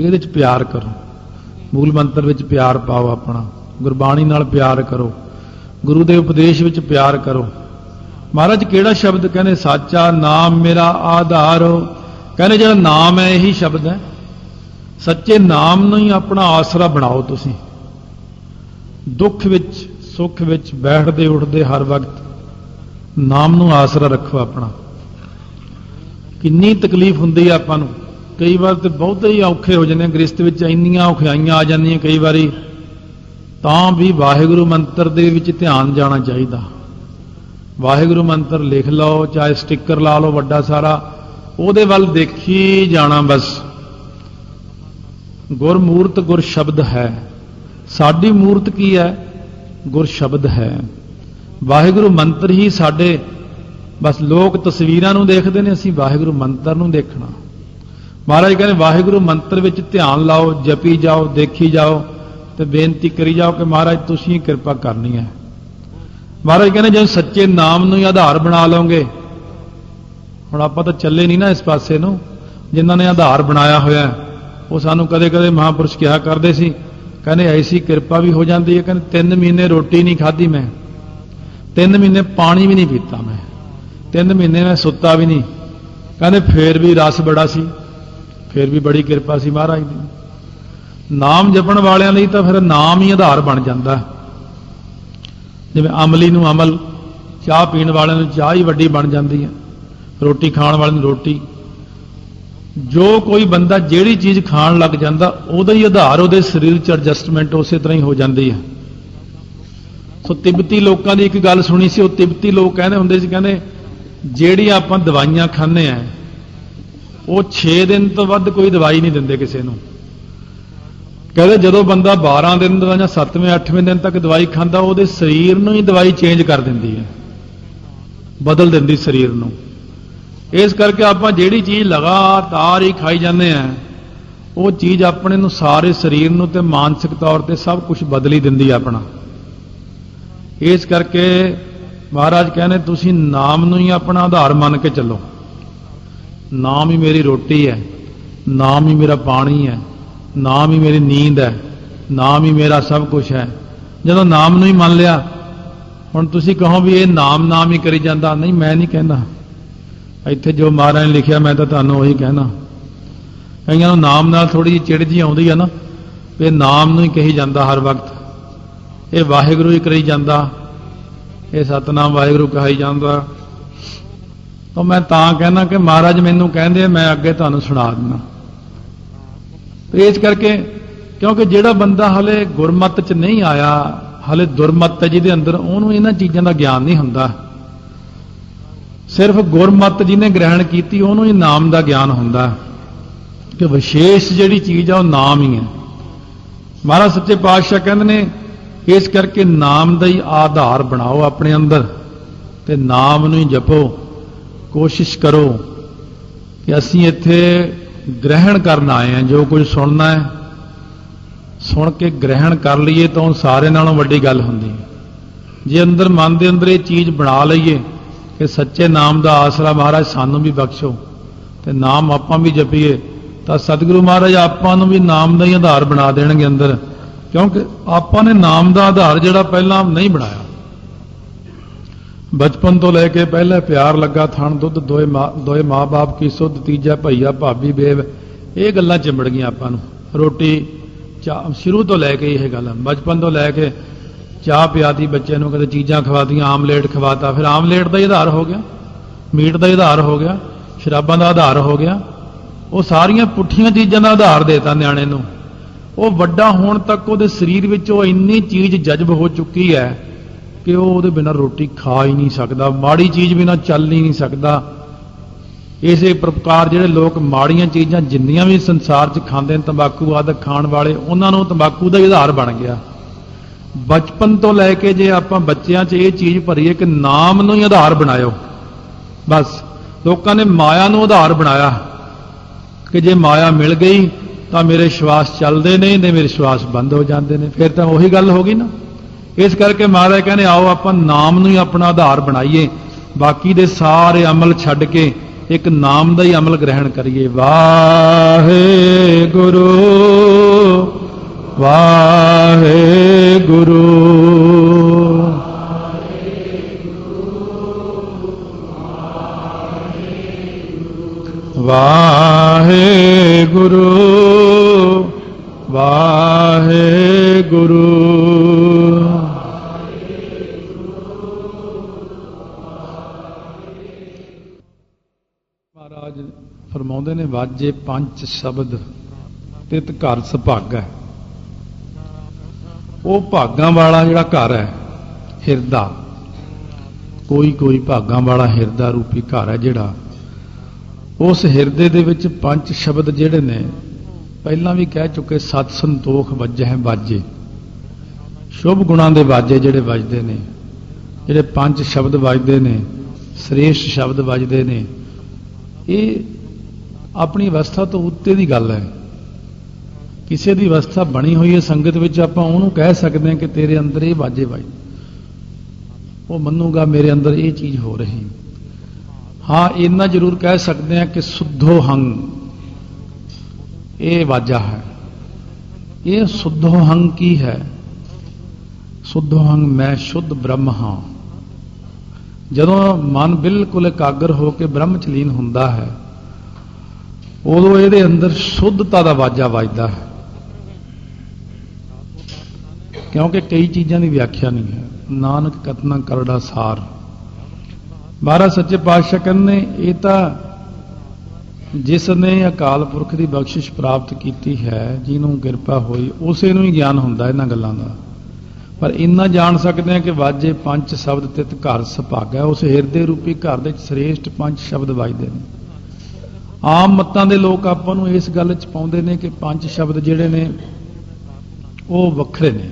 ਇਹਦੇ ਚ ਪਿਆਰ ਕਰੋ। ਮੂਲ ਮੰਤਰ ਵਿੱਚ ਪਿਆਰ ਪਾਓ ਆਪਣਾ। ਗੁਰਬਾਣੀ ਨਾਲ ਪਿਆਰ ਕਰੋ। ਗੁਰੂ ਦੇ ਉਪਦੇਸ਼ ਵਿੱਚ ਪਿਆਰ ਕਰੋ। ਮਹਾਰਾਜ, ਕਿਹੜਾ ਸ਼ਬਦ ਕਹਿੰਦੇ, ਸਾਚਾ ਨਾਮ ਮੇਰਾ ਆਧਾਰ ਕਹਿੰਦੇ, ਜਿਹੜਾ ਨਾਮ ਹੈ, ਇਹੀ ਸ਼ਬਦ ਹੈ। ਸੱਚੇ ਨਾਮ ਨੂੰ ਹੀ ਆਪਣਾ ਆਸਰਾ ਬਣਾਓ ਤੁਸੀਂ। ਦੁੱਖ ਵਿੱਚ, ਸੁੱਖ ਵਿੱਚ ਬੈਠਦੇ ਉੱਠਦੇ ਹਰ ਵਕਤ ਨਾਮ ਨੂੰ ਆਸਰਾ ਰੱਖੋ ਆਪਣਾ। ਕਿੰਨੀ ਤਕਲੀਫ ਹੁੰਦੀ ਹੈ ਆਪਾਂ ਨੂੰ। ਕਈ ਵਾਰ ਤੇ ਬਹੁਤੇ ਹੀ ਔਖੇ ਹੋ ਜਾਂਦੇ ਆ ਗ੍ਰਸਤ ਵਿੱਚ ਇੰਨੀਆਂ ਔਖਿਆਈਆਂ ਆ ਜਾਂਦੀਆਂ ਕਈ ਵਾਰੀ। ਤਾਂ ਵੀ ਵਾਹਿਗੁਰੂ ਮੰਤਰ ਦੇ ਵਿੱਚ ਧਿਆਨ ਜਾਣਾ ਚਾਹੀਦਾ। ਵਾਹਿਗੁਰੂ ਮੰਤਰ ਲਿਖ ਲਓ, ਚਾਹੇ ਸਟicker ਲਾ ਲਓ ਵੱਡਾ ਸਾਰਾ, ਉਹਦੇ ਵੱਲ ਦੇਖੀ ਜਾਣਾ ਬਸ। ਗੁਰਮੂਰਤ ਗੁਰ ਸ਼ਬਦ ਹੈ। ਸਾਡੀ ਮੂਰਤ ਕੀ ਹੈ? ਗੁਰ ਸ਼ਬਦ ਹੈ। ਵਾਹਿਗੁਰੂ ਮੰਤਰ ਹੀ ਸਾਡੇ ਬਸ ਲੋਕ ਤਸਵੀਰਾਂ ਨੂੰ ਦੇਖਦੇ ਨੇ, ਅਸੀਂ ਵਾਹਿਗੁਰੂ ਮੰਤਰ ਨੂੰ ਦੇਖਣਾ। ਮਹਾਰਾਜ ਕਹਿੰਦੇ, ਵਾਹਿਗੁਰੂ ਮੰਤਰ ਵਿੱਚ ਧਿਆਨ ਲਾਓ, ਜਪੀ ਜਾਓ, ਦੇਖੀ ਜਾਓ ਤੇ ਬੇਨਤੀ ਕਰੀ ਜਾਓ ਕਿ ਮਹਾਰਾਜ, ਤੁਸੀਂ ਕਿਰਪਾ ਕਰਨੀ ਹੈ। ਮਹਾਰਾਜ ਕਹਿੰਦੇ ਜੇ ਸੱਚੇ ਨਾਮ ਨੂੰ ਹੀ ਆਧਾਰ ਬਣਾ ਲਓਗੇ, ਹੁਣ ਆਪਾਂ ਤਾਂ ਚੱਲੇ ਨਹੀਂ ਨਾ ਇਸ ਪਾਸੇ ਨੂੰ, ਜਿਨ੍ਹਾਂ ਨੇ ਆਧਾਰ ਬਣਾਇਆ ਹੋਇਆ ਉਹ ਸਾਨੂੰ ਕਦੇ-ਕਦੇ ਮਹਾਂਪੁਰਸ਼ ਕਿਹਾ ਕਰਦੇ ਸੀ, ਕਹਿੰਦੇ, ਐਸੀ ਕਿਰਪਾ ਵੀ ਹੋ ਜਾਂਦੀ ਹੈ, ਕਹਿੰਦੇ, ਤਿੰਨ ਮਹੀਨੇ ਰੋਟੀ ਨਹੀਂ ਖਾਧੀ ਮੈਂ, ਤਿੰਨ ਮਹੀਨੇ ਪਾਣੀ ਵੀ ਨਹੀਂ ਪੀਤਾ ਮੈਂ। ਤਿੰਨ ਮਹੀਨੇ ਮੈਂ ਸੁੱਤਾ ਵੀ ਨਹੀਂ। ਕਹਿੰਦੇ ਫੇਰ ਵੀ ਰਸ ਬੜਾ ਸੀ। ਫੇਰ ਵੀ ਬੜੀ ਕਿਰਪਾ ਸੀ ਮਹਾਰਾਜ ਦੀ। ਨਾਮ ਜਪਣ ਵਾਲਿਆਂ ਲਈ ਤਾਂ ਫਿਰ ਨਾਮ ਹੀ ਆਧਾਰ ਬਣ ਜਾਂਦਾ ਜਿਵੇਂ ਅਮਲੀ ਨੂੰ ਅਮਲ, ਚਾਹ ਪੀਣ ਵਾਲਿਆਂ ਨੂੰ ਚਾਹ ਹੀ ਵੱਡੀ ਬਣ ਜਾਂਦੀ ਹੈ। ਰੋਟੀ ਖਾਣ ਵਾਲਿਆਂ ਨੂੰ ਰੋਟੀ। ਜੋ ਕੋਈ ਬੰਦਾ ਜਿਹੜੀ ਚੀਜ਼ ਖਾਣ ਲੱਗ ਜਾਂਦਾ, ਉਹਦਾ ਹੀ ਆਧਾਰ ਉਹਦੇ ਸਰੀਰ 'ਚ ਐਡਜਸਟਮੈਂਟ ਉਸੇ ਤਰ੍ਹਾਂ ਹੀ ਹੋ ਜਾਂਦੀ ਹੈ। ਸੋ ਤਿੱਬਤੀ ਲੋਕਾਂ ਦੀ ਇੱਕ ਗੱਲ ਸੁਣੀ ਸੀ, ਉਹ ਤਿੱਬਤੀ ਲੋਕ ਕਹਿੰਦੇ ਹੁੰਦੇ ਸੀ, ਕਹਿੰਦੇ ਜਿਹੜੀ ਆਪਾਂ ਦਵਾਈਆਂ ਖਾਂਦੇ ਆ, ਉਹ 6 ਦਿਨ ਤੋਂ ਵੱਧ ਕੋਈ ਦਵਾਈ ਨਹੀਂ ਦਿੰਦੇ ਕਿਸੇ ਨੂੰ। ਕਹਿੰਦੇ ਜਦੋਂ ਬੰਦਾ 12 ਦਿਨ ਦਾ ਜਾਂ 7ਵੇਂ 8ਵੇਂ ਦਿਨ ਤੱਕ ਦਵਾਈ ਖਾਂਦਾ, ਉਹਦੇ ਸਰੀਰ ਨੂੰ ਹੀ ਦਵਾਈ ਚੇਂਜ ਕਰ ਦਿੰਦੀ ਹੈ। ਬਦਲ ਦਿੰਦੀ ਸਰੀਰ ਨੂੰ। ਇਸ ਕਰਕੇ ਆਪਾਂ ਜਿਹੜੀ ਚੀਜ਼ ਲਗਾਤਾਰ ਹੀ ਖਾਈ ਜਾਂਦੇ ਆ, ਉਹ ਚੀਜ਼ ਆਪਣੇ ਨੂੰ ਸਾਰੇ ਸਰੀਰ ਨੂੰ ਤੇ ਮਾਨਸਿਕ ਤੌਰ ਤੇ ਸਭ ਕੁਝ ਬਦਲੀ ਦਿੰਦੀ ਆ ਆਪਣਾ। ਇਸ ਕਰਕੇ ਮਹਾਰਾਜ ਕਹਿੰਦੇ, ਤੁਸੀਂ ਨਾਮ ਨੂੰ ਹੀ ਆਪਣਾ ਆਧਾਰ ਮੰਨ ਕੇ ਚੱਲੋ। ਨਾਮ ਹੀ ਮੇਰੀ ਰੋਟੀ ਹੈ, ਨਾਮ ਹੀ ਮੇਰਾ ਪਾਣੀ ਹੈ, ਨਾਮ ਹੀ ਮੇਰੀ ਨੀਂਦ ਹੈ, ਨਾਮ ਹੀ ਮੇਰਾ ਸਭ ਕੁਝ ਹੈ। ਜਦੋਂ ਨਾਮ ਨੂੰ ਹੀ ਮੰਨ ਲਿਆ, ਹੁਣ ਤੁਸੀਂ ਕਹੋ ਵੀ ਇਹ ਨਾਮ ਨਾਮ ਹੀ ਕਰੀ ਜਾਂਦਾ। ਨਹੀਂ, ਮੈਂ ਨਹੀਂ ਕਹਿੰਦਾ। ਇੱਥੇ ਜੋ ਮਹਾਰਾਜ ਨੇ ਲਿਖਿਆ, ਮੈਂ ਤਾਂ ਤੁਹਾਨੂੰ ਉਹੀ ਕਹਿਣਾ। ਕਈਆਂ ਨੂੰ ਨਾਮ ਨਾਲ ਥੋੜੀ ਜਿਹੀ ਚਿੜ ਜੀ ਆਉਂਦੀ ਹੈ ਨਾ, ਵੀ ਇਹ ਨਾਮ ਨੂੰ ਹੀ ਕਹੀ ਜਾਂਦਾ ਹਰ ਵਕਤ। ਇਹ ਵਾਹਿਗੁਰੂ ਹੀ ਕਰੀ ਜਾਂਦਾ। ਇਹ ਸਤਨਾਮ ਵਾਹਿਗੁਰੂ ਕਹਾਈ ਜਾਂਦਾ। ਤਾਂ ਮੈਂ ਤਾਂ ਕਹਿਣਾ ਕਿ ਮਹਾਰਾਜ ਮੈਨੂੰ ਕਹਿੰਦੇ ਮੈਂ ਅੱਗੇ ਤੁਹਾਨੂੰ ਸੁਣਾ ਦਿੰਦਾ। ਇਸ ਕਰਕੇ ਕਿਉਂਕਿ ਜਿਹੜਾ ਬੰਦਾ ਹਲੇ ਗੁਰਮਤ ਚ ਨਹੀਂ ਆਇਆ, ਹਲੇ ਦੁਰਮਤ ਹੈ ਜਿਹਦੇ ਅੰਦਰ, ਉਹਨੂੰ ਇਹਨਾਂ ਚੀਜ਼ਾਂ ਦਾ ਗਿਆਨ ਨਹੀਂ ਹੁੰਦਾ। ਸਿਰਫ ਗੁਰਮਤ ਜਿਹਨੇ ਗ੍ਰਹਿਣ ਕੀਤੀ, ਉਹਨੂੰ ਹੀ ਨਾਮ ਦਾ ਗਿਆਨ ਹੁੰਦਾ। ਕਿ ਵਿਸ਼ੇਸ਼ ਜਿਹੜੀ ਚੀਜ਼ ਆ, ਉਹ ਨਾਮ ਹੀ ਹੈ। ਮਹਾਰਾਜ ਸੱਚੇ ਪਾਤਸ਼ਾਹ ਕਹਿੰਦੇ ਨੇ ਇਸ ਕਰਕੇ ਨਾਮ ਦਾ ਹੀ ਆਧਾਰ ਬਣਾਓ ਆਪਣੇ ਅੰਦਰ ਤੇ ਨਾਮ ਨੂੰ ਹੀ ਜਪੋ, ਕੋਸ਼ਿਸ਼ ਕਰੋ ਕਿ ਅਸੀਂ ਇੱਥੇ ਗ੍ਰਹਿਣ ਕਰਨ ਆਏ ਹਾਂ, ਜੋ ਕੁਝ ਸੁਣਨਾ ਹੈ, ਸੁਣ ਕੇ ਗ੍ਰਹਿਣ ਕਰ ਲਈਏ ਤਾਂ ਉਹ ਸਾਰੇ ਨਾਲੋਂ ਵੱਡੀ ਗੱਲ ਹੁੰਦੀ ਹੈ। ਜੇ ਅੰਦਰ ਮਨ ਦੇ ਅੰਦਰ ਇਹ ਚੀਜ਼ ਬਣਾ ਲਈਏ ਕਿ ਸੱਚੇ ਨਾਮ ਦਾ ਆਸਰਾ ਮਹਾਰਾਜ ਸਾਨੂੰ ਵੀ ਬਖਸ਼ੋ ਤੇ ਨਾਮ ਆਪਾਂ ਵੀ ਜਪੀਏ, ਤਾਂ ਸਤਿਗੁਰੂ ਮਹਾਰਾਜ ਆਪਾਂ ਨੂੰ ਵੀ ਨਾਮ ਦਾ ਹੀ ਆਧਾਰ ਬਣਾ ਦੇਣਗੇ ਅੰਦਰ। ਕਿਉਂਕਿ ਆਪਾਂ ਨੇ ਨਾਮ ਦਾ ਆਧਾਰ ਜਿਹੜਾ ਪਹਿਲਾਂ ਨਹੀਂ ਬਣਾਇਆ। ਬਚਪਨ ਤੋਂ ਲੈ ਕੇ ਪਹਿਲੇ ਪਿਆਰ ਲੱਗਾ ਥਣ, ਦੁੱਧ, ਦੋਏ ਮਾਂ, ਦੋਏ ਮਾਂ-ਬਾਪ ਕੀ ਸੁੱਧ, ਤੀਜਾ ਭਈਆ, ਭਾਬੀ ਬੇਵ, ਇਹ ਗੱਲਾਂ ਚਿੰਬੜ ਗਈਆਂ ਆਪਾਂ ਨੂੰ। ਰੋਟੀ ਚਾਹ ਸ਼ੁਰੂ ਤੋਂ ਲੈ ਕੇ ਇਹ ਗੱਲ ਹੈ। ਬਚਪਨ ਤੋਂ ਲੈ ਕੇ ਚਾਹ ਪਿਆਤੀ ਬੱਚੇ ਨੂੰ, ਕਦੇ ਚੀਜ਼ਾਂ ਖਵਾਤੀਆਂ, ਆਮਲੇਟ ਖਵਾਤਾ, ਫਿਰ ਆਮਲੇਟ ਦਾ ਹੀ ਆਧਾਰ ਹੋ ਗਿਆ, ਮੀਟ ਦਾ ਹੀ ਆਧਾਰ ਹੋ ਗਿਆ, ਸ਼ਰਾਬਾਂ ਦਾ ਆਧਾਰ ਹੋ ਗਿਆ। ਉਹ ਸਾਰੀਆਂ ਪੁੱਠੀਆਂ ਚੀਜ਼ਾਂ ਦਾ ਆਧਾਰ ਦੇਤਾ ਨਿਆਣੇ ਨੂੰ। ਉਹ ਵੱਡਾ ਹੋਣ ਤੱਕ ਉਹਦੇ ਸਰੀਰ ਵਿੱਚ ਉਹ ਇੰਨੀ ਚੀਜ਼ ਜਜ਼ਬ ਹੋ ਚੁੱਕੀ ਹੈ ਕਿ ਉਹ ਉਹਦੇ ਬਿਨਾਂ ਰੋਟੀ ਖਾ ਹੀ ਨਹੀਂ ਸਕਦਾ, ਮਾੜੀ ਚੀਜ਼ ਬਿਨਾਂ ਚੱਲ ਹੀ ਨਹੀਂ ਸਕਦਾ। ਇਸੇ ਪ੍ਰਕਾਰ ਜਿਹੜੇ ਲੋਕ ਮਾੜੀਆਂ ਚੀਜ਼ਾਂ ਜਿੰਨੀਆਂ ਵੀ ਸੰਸਾਰ 'ਚ ਖਾਂਦੇ ਨੇ, ਤੰਬਾਕੂ ਆਦਿ ਖਾਣ ਵਾਲੇ, ਉਹਨਾਂ ਨੂੰ ਤੰਬਾਕੂ ਦਾ ਹੀ ਆਧਾਰ ਬਣ ਗਿਆ। ਬਚਪਨ ਤੋਂ ਲੈ ਕੇ ਜੇ ਆਪਾਂ ਬੱਚਿਆਂ 'ਚ ਇਹ ਚੀਜ਼ ਭਰੀਏ ਕਿ ਨਾਮ ਨੂੰ ਹੀ ਆਧਾਰ ਬਣਾਇਓ, ਬਸ। ਲੋਕਾਂ ਨੇ ਮਾਇਆ ਨੂੰ ਆਧਾਰ ਬਣਾਇਆ ਕਿ ਜੇ ਮਾਇਆ ਮਿਲ ਗਈ ਤਾਂ ਮੇਰੇ ਸ਼ਵਾਸ ਚੱਲਦੇ ਨੇ ਤੇ ਮੇਰੇ ਸ਼ਵਾਸ ਬੰਦ ਹੋ ਜਾਂਦੇ ਨੇ। ਫਿਰ ਤਾਂ ਉਹੀ ਗੱਲ ਹੋ ਗਈ ਨਾ। ਇਸ ਕਰਕੇ ਮਹਾਰਾਜ ਕਹਿੰਦੇ, ਆਓ ਆਪਾਂ ਨਾਮ ਨੂੰ ਹੀ ਆਪਣਾ ਆਧਾਰ ਬਣਾਈਏ। ਬਾਕੀ ਦੇ ਸਾਰੇ ਅਮਲ ਛੱਡ ਕੇ ਇੱਕ ਨਾਮ ਦਾ ਹੀ ਅਮਲ ਗ੍ਰਹਿਣ ਕਰੀਏ। ਵਾਹਿਗੁਰੂ ਵਾਹਿਗੁਰੂ ਵਾਹਿਗੁਰੂ। ਵਾਹਿਗੁਰੂ। ਫਰਮਾਉਂਦੇ ਪੰਜ ਸ਼ਬਦ, ਤਿਤ ਘਰ ਸੁਭਾਗਾ ਹੈ। ਉਹ ਭਾਗਾਂ ਵਾਲਾ ਜਿਹੜਾ ਘਰ ਹੈ, ਹਿਰਦਾ। ਕੋਈ ਕੋਈ ਭਾਗਾਂ ਵਾਲਾ ਹਿਰਦਾ ਰੂਪੀ ਘਰ ਹੈ ਜਿਹੜਾ। ਉਸ ਹਿਰਦੇ ਦੇ ਵਿੱਚ ਪੰਜ ਸ਼ਬਦ ਜਿਹੜੇ ਨੇ, ਪਹਿਲਾਂ ਵੀ ਕਹਿ ਚੁੱਕੇ, ਸਤ ਸੰਤੋਖ ਵੱਜੈ ਬਾਜੇ। ਸ਼ੁਭ ਗੁਣਾਂ ਦੇ ਬਾਜੇ ਜਿਹੜੇ ਵੱਜਦੇ ਨੇ, ਜਿਹੜੇ ਪੰਜ ਸ਼ਬਦ ਵੱਜਦੇ ਨੇ, ਸ੍ਰੇਸ਼ਟ ਸ਼ਬਦ ਵੱਜਦੇ ਨੇ, ਇਹ ਆਪਣੀ ਅਵਸਥਾ ਤੋਂ ਉੱਤੇ ਦੀ ਗੱਲ ਹੈ। ਕਿਸੇ ਦੀ ਅਵਸਥਾ ਬਣੀ ਹੋਈ ਹੈ ਸੰਗਤ ਵਿੱਚ, ਆਪਾਂ ਉਹਨੂੰ ਕਹਿ ਸਕਦੇ ਹਾਂ ਕਿ ਤੇਰੇ ਅੰਦਰ ਇਹ ਵਾਜੇ ਬਾਈ ਉਹ ਮੰਨੂਗਾ, ਮੇਰੇ ਅੰਦਰ ਇਹ ਚੀਜ਼ ਹੋ ਰਹੀ। ਹਾਂ, ਇੰਨਾ ਜ਼ਰੂਰ ਕਹਿ ਸਕਦੇ ਹਾਂ ਕਿ ਸੁੱਧੋ ਹੰਗ। ਇਹ ਵਾਜਾ ਹੈ। ਇਹ ਸੁੱਧੋ ਹੰਗ ਕੀ ਹੈ? ਸੁੱਧੋ ਹੰਗ, ਮੈਂ ਸ਼ੁੱਧ ਬ੍ਰਹਮ ਹਾਂ। ਜਦੋਂ ਮਨ ਬਿਲਕੁਲ ਇਕਾਗਰ ਹੋ ਕੇ ਬ੍ਰਹਮ ਚ ਲੀਨ ਹੁੰਦਾ ਹੈ ਉਦੋਂ ਇਹਦੇ ਅੰਦਰ ਸ਼ੁੱਧਤਾ ਦਾ ਵਾਜਾ ਵੱਜਦਾ। ਹੈ ਕਿਉਂਕਿ ਕਈ ਚੀਜ਼ਾਂ ਦੀ ਵਿਆਖਿਆ ਨਹੀਂ ਹੈ। ਨਾਨਕ ਕਤਨਾ ਕਰੜਾ ਸਾਰ। ਮਹਾਰਾਜ ਸੱਚੇ ਪਾਤਸ਼ਾਹ ਕਹਿੰਦੇ, ਇਹ ਤਾਂ ਜਿਸ ਨੇ ਅਕਾਲ ਪੁਰਖ ਦੀ ਬਖਸ਼ਿਸ਼ ਪ੍ਰਾਪਤ ਕੀਤੀ ਹੈ, ਜਿਹਨੂੰ ਕਿਰਪਾ ਹੋਈ, ਉਸੇ ਨੂੰ ਹੀ ਗਿਆਨ ਹੁੰਦਾ ਇਹਨਾਂ ਗੱਲਾਂ ਦਾ। ਪਰ ਇੰਨਾ ਜਾਣ ਸਕਦੇ ਆ ਕਿ ਵਾਜੇ ਪੰਜ ਸ਼ਬਦ ਤਿਤ ਘਰ ਸੁਭਾਗਾ, ਉਸ ਹਿਰਦੇ ਰੂਪੀ ਘਰ ਦੇ ਵਿੱਚ ਸ੍ਰੇਸ਼ਟ ਪੰਜ ਸ਼ਬਦ ਵੱਜਦੇ ਨੇ। ਆਮ ਮਤਾਂ ਦੇ ਲੋਕ ਆਪਾਂ ਨੂੰ ਇਸ ਗੱਲ 'ਚ ਪਾਉਂਦੇ ਨੇ ਕਿ ਪੰਜ ਸ਼ਬਦ ਜਿਹੜੇ ਨੇ ਉਹ ਵੱਖਰੇ ਨੇ।